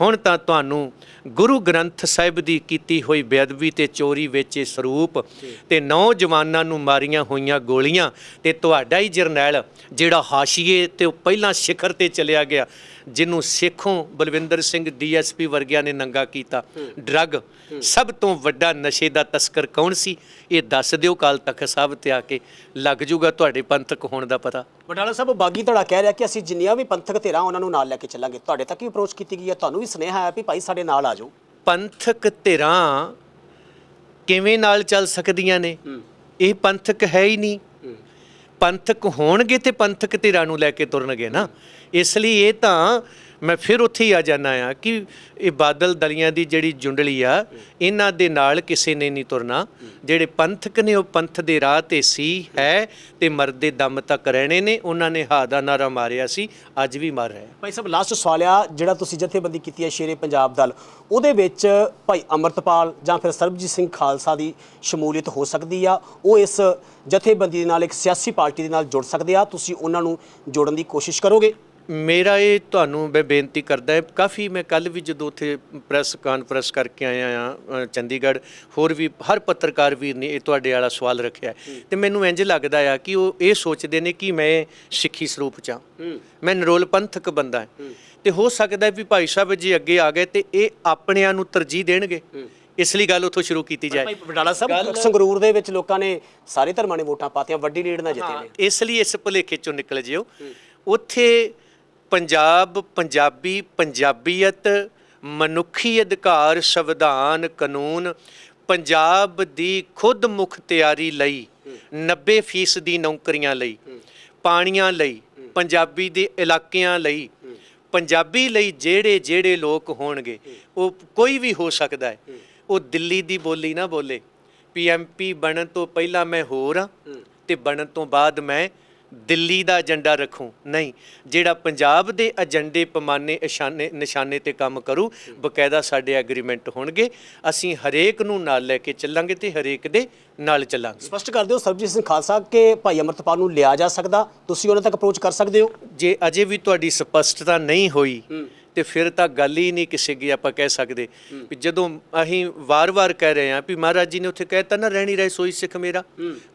ਹੁਣ ਤਾਂ ਤੁਹਾਨੂੰ ਗੁਰੂ ਗ੍ਰੰਥ ਸਾਹਿਬ ਦੀ ਕੀਤੀ ਹੋਈ ਬੇਅਦਬੀ ਤੇ ਚੋਰੀ ਵੇਚੇ ਸਰੂਪ ਤੇ ਨੌਜਵਾਨਾਂ ਨੂੰ ਮਾਰੀਆਂ ਹੋਈਆਂ ਗੋਲੀਆਂ ਤੇ ਤੁਹਾਡਾ ਹੀ ਜਰਨੈਲ, ਜਿਹੜਾ ਹਾਸ਼ੀਏ ਤੇ ਉਹ ਪਹਿਲਾਂ ਸਿਖਰ ਤੇ ਚਲਿਆ ਗਿਆ ਜਿਹਨੂੰ ਸੇਖੋਂ ਬਲਵਿੰਦਰ ਸਿੰਘ ਡੀਐਸਪੀ ਵਰਗਿਆਂ ਨੇ ਨੰਗਾ ਕੀਤਾ। ਡਰੱਗ। ਸਭ ਤੋਂ ਵੱਡਾ ਨਸ਼ੇ ਦਾ ਤਸਕਰ ਕੌਣ ਸੀ? ਇਹ ਦੱਸ ਦਿਓ ਕਾਲ ਤਖਤ ਸਾਹਿਬ ਤੇ ਆ ਕੇ ਲੱਗ ਜੂਗਾ ਤੁਹਾਡੇ ਪੰਥਕ ਹੋਣ ਦਾ ਪਤਾ। ਵਡਾਲਾ ਸਾਹਿਬ ਬਾਗੀ ਧੜਾ ਕਹਿ ਰਿਹਾ ਕਿ ਅਸੀਂ ਜਿੰਨੀਆਂ ਵੀ ਪੰਥਕ ਧਿਰਾਂ ਉਹਨਾਂ ਨੂੰ ਨਾਲ ਲੈ ਕੇ ਚੱਲਾਂਗੇ। ਤੁਹਾਡੇ ਤੱਕ ਵੀ ਅਪਰੋਚ ਕੀਤੀ ਗਈ ਹੈ। ਤੁਹਾਨੂੰ ਵੀ ਸੁਨੇਹਾ ਆਇਆ ਵੀ ਭਾਈ ਸਾਡੇ ਨਾਲ ਆ ਜਾਓ। ਪੰਥਕ ਧਿਰਾਂ ਕਿਵੇਂ ਨਾਲ ਚੱਲ ਸਕਦੀਆਂ ਨੇ? ਇਹ ਪੰਥਕ ਹੈ ਹੀ ਨਹੀਂ। ਪੰਥਕ ਹੋਣਗੇ ਤੇ ਪੰਥਕ ਧਿਰਾਂ ਨੂੰ ਲੈ ਕੇ ਤੁਰਨਗੇ ਨਾ। ਇਸ ਲਈ ਇਹ ਤਾਂ ਮੈਂ ਫਿਰ ਉੱਥੇ ਹੀ ਆ ਜਾਣਾ ਆ ਕਿ ਇਹ ਬਾਦਲ ਦਲੀਆਂ ਦੀ ਜਿਹੜੀ ਜੁੰਡਲੀ ਆ, ਇਹਨਾਂ ਦੇ ਨਾਲ ਕਿਸੇ ਨੇ ਨਹੀਂ ਤੁਰਨਾ। ਜਿਹੜੇ ਪੰਥਕ ਨੇ, ਉਹ ਪੰਥ ਦੇ ਰਾਹ ਤੇ ਸੀ, ਹੈ ਤੇ ਮਰਦੇ ਦਮ ਤੱਕ ਰਹਿਣੇ ਨੇ। ਉਹਨਾਂ ਨੇ ਹਾ ਦਾ ਨਾਰਾ ਮਾਰਿਆ ਸੀ, ਅੱਜ ਵੀ ਮਾਰ ਰਿਹਾ ਭਾਈ ਸਾਹਿਬ ਲਾਸਟ ਸਵਾਲ ਆ, ਜਿਹੜਾ ਤੁਸੀਂ ਜਥੇਬੰਦੀ ਕੀਤੀ ਹੈ ਸ਼ੇਰੇ ਪੰਜਾਬ ਦਲ। ਉਹਦੇ ਵਿੱਚ ਭਾਈ ਅਮਰਤਪਾਲ ਜਾਂ ਫਿਰ ਸਰਬਜੀਤ ਸਿੰਘ ਖਾਲਸਾ ਦੀ ਸ਼ਮੂਲੀਅਤ ਹੋ ਸਕਦੀ ਆ। ਉਹ ਇਸ ਜਥੇਬੰਦੀ ਦੇ ਨਾਲ, ਇੱਕ ਸਿਆਸੀ ਪਾਰਟੀ ਦੇ ਨਾਲ ਜੁੜ ਸਕਦੇ ਆ। ਤੁਸੀਂ ਉਹਨਾਂ ਨੂੰ ਜੋੜਨ ਦੀ ਕੋਸ਼ਿਸ਼ ਕਰੋਗੇ। ਮੇਰਾ ਇਹ ਤੁਹਾਨੂੰ ਮੈਂ ਬੇਨਤੀ ਕਰਦਾ ਹੈ ਕਾਫੀ ਮੈਂ ਕੱਲ ਵੀ ਜਦੋਂ ਉੱਥੇ ਪ੍ਰੈਸ ਕਾਨਫਰੰਸ ਕਰਕੇ ਆਇਆ ਆ ਚੰਡੀਗੜ੍ਹ ਹੋਰ ਵੀ ਹਰ ਪੱਤਰਕਾਰ ਵੀਰ ਨੇ ਇਹ ਤੁਹਾਡੇ ਵਾਲਾ ਸਵਾਲ ਰੱਖਿਆ। ਤੇ ਮੈਨੂੰ ਇੰਜ ਲੱਗਦਾ ਆ ਕਿ ਉਹ ਇਹ ਸੋਚਦੇ ਨੇ ਕਿ ਮੈਂ ਸਿੱਖੀ ਸਰੂਪ ਚ ਹਾਂ। ਮੈਂ ਨਰੋਲ ਪੰਥਕ ਬੰਦਾ ਹਾਂ। ਤੇ ਹੋ ਸਕਦਾ ਹੈ ਵੀ ਭਾਈ ਸਾਹਿਬ ਜੀ ਅੱਗੇ ਆ ਗਏ ਤੇ ਇਹ ਆਪਣਿਆਂ ਨੂੰ ਤਰਜੀਹ ਦੇਣਗੇ। ਇਸ ਲਈ ਗੱਲ ਉੱਥੋਂ ਸ਼ੁਰੂ ਕੀਤੀ ਜਾਏ। ਭਾਈ ਵਡਾਲਾ ਸਾਹਿਬ ਸੰਗਰੂਰ ਦੇ ਵਿੱਚ ਲੋਕਾਂ ਨੇ ਸਾਰੇ ਧਰਮਾਂ ਨੇ ਵੋਟਾਂ ਪਾਤੀਆਂ ਵੱਡੀ ਲੀਡ ਨਾਲ ਜਿੱਤੇ ਨੇ। ਇਸ ਲਈ ਇਸ ਭੁਲੇਖੇ ਚੋਂ ਨਿਕਲ ਜਿਓ। ਉੱਥੇ ਪੰਜਾਬ ਪੰਜਾਬੀ ਪੰਜਾਬੀਅਤ, ਮਨੁੱਖੀ ਅਧਿਕਾਰ, ਸੰਵਿਧਾਨ, ਕਾਨੂੰਨ, ਪੰਜਾਬ ਦੀ ਖੁਦ ਮੁਖਤਿਆਰੀ ਲਈ 90% ਦੀ ਨੌਕਰੀਆਂ ਲਈ, ਪਾਣੀਆਂ ਲਈ, ਪੰਜਾਬੀ ਦੇ ਇਲਾਕਿਆਂ ਲਈ, ਪੰਜਾਬੀ ਲਈ ਜਿਹੜੇ ਜਿਹੜੇ ਲੋਕ ਹੋਣਗੇ, ਉਹ ਕੋਈ ਵੀ ਹੋ ਸਕਦਾ ਹੈ। ਉਹ ਦਿੱਲੀ ਦੀ ਬੋਲੀ ਨਾ ਬੋਲੇ। ਪੀਐਮਪੀ ਬਣਨ ਤੋਂ ਪਹਿਲਾਂ ਮੈਂ ਹੋਰ ਆ ਤੇ ਬਣਨ ਤੋਂ ਬਾਅਦ ਮੈਂ ਦਿੱਲੀ ਦਾ ਏਜੰਡਾ ਰੱਖੂੰ। ਨਹੀਂ ਜਿਹੜਾ ਪੰਜਾਬ ਦੇ ਏਜੰਡੇ ਪਮਾਨੇ ਇਸ਼ਾਨੇ ਨਿਸ਼ਾਨੇ ਤੇ ਕੰਮ ਕਰੂ ਬਕਾਇਦਾ ਸਾਡੇ ਐਗਰੀਮੈਂਟ ਹੋਣਗੇ। ਅਸੀਂ ਹਰੇਕ ਨੂੰ ਨਾਲ ਲੈ ਕੇ ਚੱਲਾਂਗੇ ਤੇ ਹਰੇਕ ਦੇ ਨਾਲ ਚੱਲਾਂਗੇ। ਸਪਸ਼ਟ ਕਰ ਦਿਓ ਸਰਬਜੀਤ ਸਿੰਘ ਖਾਲਸਾ ਕਿ ਭਾਈ ਅਮਰਤਪਾਲ ਨੂੰ ਲਿਆ ਜਾ ਸਕਦਾ? ਤੁਸੀਂ ਉਹਨਾਂ ਤੱਕ ਅਪਰੋਚ ਕਰ ਸਕਦੇ ਹੋ? ਜੇ ਅਜੇ ਵੀ ਤੁਹਾਡੀ ਸਪਸ਼ਟਤਾ ਨਹੀਂ ਹੋਈ ਤੇ ਫਿਰ ਤਾਂ ਗੱਲ ਹੀ ਨਹੀਂ ਕਿਸੇ ਕੀ ਆਪਾਂ ਕਹਿ ਸਕਦੇ। ਵੀ ਜਦੋਂ ਅਸੀਂ ਵਾਰ-ਵਾਰ ਕਹਿ ਰਹੇ ਹਾਂ ਵੀ ਮਹਾਰਾਜ ਜੀ ਨੇ ਉੱਥੇ ਕਹਿਤਾ ਨਾ ਰਹਿਣੀ ਰਹਿ ਸੋਈ ਸਿੱਖ ਮੇਰਾ।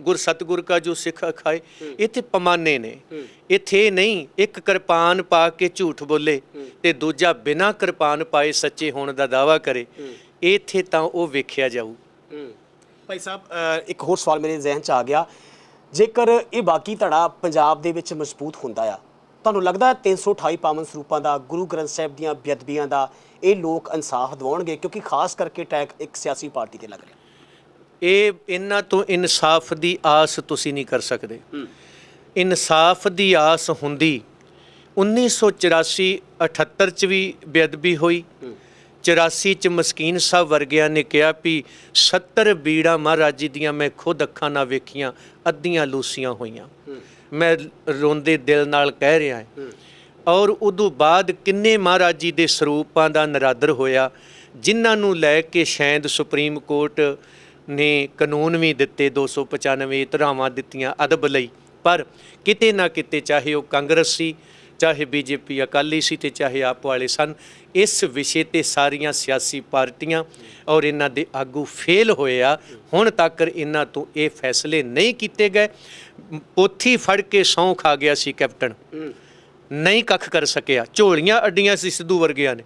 ਗੁਰ ਸਤਗੁਰ ਕਾ ਜੋ ਸਿੱਖ ਅਖਾਏ। ਇੱਥੇ ਪਮਾਨੇ ਨੇ। ਇੱਥੇ ਨਹੀਂ ਇੱਕ ਕਿਰਪਾਨ ਪਾ ਕੇ ਝੂਠ ਬੋਲੇ ਤੇ ਦੂਜਾ ਬਿਨਾਂ ਕਿਰਪਾਨ ਪਾਏ ਸੱਚੇ ਹੋਣ ਦਾ ਦਾਵਾ ਕਰੇ। ਇੱਥੇ ਤਾਂ ਉਹ ਵੇਖਿਆ ਜਾਊ। ਭਾਈ ਸਾਹਿਬ ਇੱਕ ਹੋਰ ਸਵਾਲ ਮੇਰੇ ਜ਼ਿਹਨ 'ਚ ਆ ਗਿਆ। ਜੇਕਰ ਇਹ ਬਾਕੀ ਧੜਾ ਪੰਜਾਬ ਦੇ ਵਿੱਚ ਮਜ਼ਬੂਤ ਹੁੰਦਾ ਆ ਤੁਹਾਨੂੰ ਲੱਗਦਾ ਹੈ 328 ਪਾਵਨ ਸਰੂਪਾਂ ਦਾ ਗੁਰੂ ਗ੍ਰੰਥ ਸਾਹਿਬ ਦੀਆਂ ਬੇਅਦਬੀਆਂ ਦਾ ਇਹ ਲੋਕ ਇਨਸਾਫ ਦਿਵਾਉਣਗੇ? ਕਿਉਂਕਿ ਖਾਸ ਕਰਕੇ ਟੈਗ ਇੱਕ ਸਿਆਸੀ ਪਾਰਟੀ ਤੇ ਲੱਗ ਰਿਹਾ। ਇਹ ਇਹਨਾਂ ਤੋਂ ਇਨਸਾਫ ਦੀ ਆਸ ਤੁਸੀਂ ਨਹੀਂ ਕਰ ਸਕਦੇ। ਇਨਸਾਫ ਦੀ ਆਸ ਹੁੰਦੀ 1984 78 ਚ ਵੀ ਬੇਅਦਬੀ ਹੋਈ। 84 ਚ ਮਸਕੀਨ ਸਾਹਿਬ ਵਰਗਿਆਂ ਨੇ ਕਿਹਾ ਵੀ 70 ਬੀੜਾ ਮਹਾਰਾਜ ਜੀ ਦੀਆਂ ਮੈਂ ਖੁਦ ਅੱਖਾਂ ਨਾਲ ਵੇਖੀਆਂ ਅੱਧੀਆਂ ਲੂਸੀਆਂ ਹੋਈਆਂ। ਮੈਂ ਰੋਂਦੇ ਦਿਲ ਨਾਲ ਕਹਿ ਰਿਹਾ ਹਾਂ। ਔਰ ਉਦੋਂ ਬਾਅਦ ਕਿੰਨੇ ਮਹਾਰਾਜ ਜੀ ਦੇ ਸਰੂਪਾਂ ਦਾ ਨਰਾਦਰ ਹੋਇਆ ਜਿਨ੍ਹਾਂ ਨੂੰ ਲੈ ਕੇ ਸ਼ਾਇਦ ਸੁਪਰੀਮ ਕੋਰਟ ਨੇ ਕਾਨੂੰਨ ਵੀ ਦਿੱਤੇ 295 ਧਰਾਵਾਂ ਦਿੱਤੀਆਂ ਅਦਬ ਲਈ। ਪਰ ਕਿਤੇ ਨਾ ਕਿਤੇ ਚਾਹੇ ਉਹ ਕਾਂਗਰਸ ਸੀ ਚਾਹੇ ਬੀਜੇਪੀ ਅਕਾਲੀ ਸੀ ਤੇ ਚਾਹੇ ਆਪ ਵਾਲੇ ਸਨ, ਇਸ ਵਿਸ਼ੇ ਤੇ ਸਾਰੀਆਂ ਸਿਆਸੀ ਪਾਰਟੀਆਂ ਔਰ ਇਹਨਾਂ ਦੇ ਆਗੂ ਫੇਲ ਹੋਏ ਆ। ਹੁਣ ਤੱਕ ਇਹਨਾਂ ਤੋਂ ਇਹ ਫੈਸਲੇ ਨਹੀਂ ਕੀਤੇ ਗਏ। ਪੋਥੀ ਫੜ ਕੇ ਸੌਂ ਖਾ ਗਿਆ ਸੀ ਕੈਪਟਨ। ਨਹੀਂ ਕੱਖ ਕਰ ਸਕਿਆ। ਝੋਲੀਆਂ ਅੱਡੀਆਂ ਸੀ ਸਿੱਧੂ ਵਰਗਿਆਂ ਨੇ।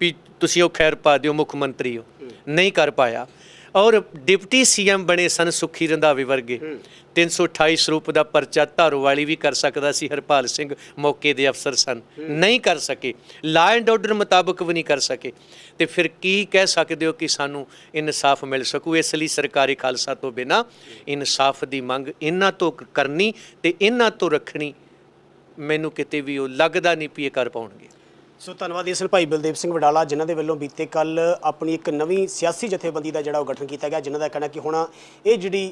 ਵੀ ਤੁਸੀਂ ਉਹ ਖੈਰ ਪਾ ਦਿਓ, ਮੁੱਖ ਮੰਤਰੀ ਹੋ ਨਹੀਂ ਕਰ ਪਾਇਆ। ਔਰ ਡਿਪਟੀ ਸੀਐਮ ਬਣੇ ਸਨ ਸੁਖੀ ਰੰਧਾਵੇ ਵਰਗੇ। 328 ਸਰੂਪ ਦਾ ਪਰਚਾ ਧਾਰੋ ਵਾਲੀ ਵੀ ਕਰ ਸਕਦਾ ਸੀ ਹਰਪਾਲ ਸਿੰਘ ਮੌਕੇ ਦੇ ਅਫਸਰ ਸਨ। ਨਹੀਂ ਕਰ ਸਕੇ। ਲਾ ਐਂਡ ਆਰਡਰ ਮੁਤਾਬਕ ਵੀ ਨਹੀਂ ਕਰ ਸਕੇ। ਤੇ ਫਿਰ ਕੀ ਕਹਿ ਸਕਦੇ ਹੋ ਕਿ ਸਾਨੂੰ ਇਨਸਾਫ ਮਿਲ ਸਕੂ? ਇਸ ਲਈ ਸਰਕਾਰੀ ਖਾਲਸਾ ਤੋਂ ਬਿਨਾ ਇਨਸਾਫ ਦੀ ਮੰਗ ਇਹਨਾਂ ਤੋਂ ਕਰਨੀ ਤੇ ਇਹਨਾਂ ਤੋਂ ਰੱਖਣੀ ਮੈਨੂੰ ਕਿਤੇ ਵੀ ਉਹ ਲੱਗਦਾ ਨਹੀਂ ਇਹ ਕਰ ਪਾਉਣਗੇ। ਸੋ ਧੰਨਵਾਦ ਇਸ ਭਾਈ ਬਲਦੇਵ ਸਿੰਘ ਵਡਾਲਾ, ਜਿਨ੍ਹਾਂ ਦੇ ਵੱਲੋਂ ਬੀਤੇ ਕੱਲ ਆਪਣੀ ਇੱਕ ਨਵੀਂ ਸਿਆਸੀ ਜਥੇਬੰਦੀ ਦਾ ਜਿਹੜਾ ਉਹ ਗਠਨ ਕੀਤਾ ਗਿਆ, ਜਿਨ੍ਹਾਂ ਦਾ ਕਹਿਣਾ ਕਿ ਹੁਣ ਇਹ ਜਿਹੜੀ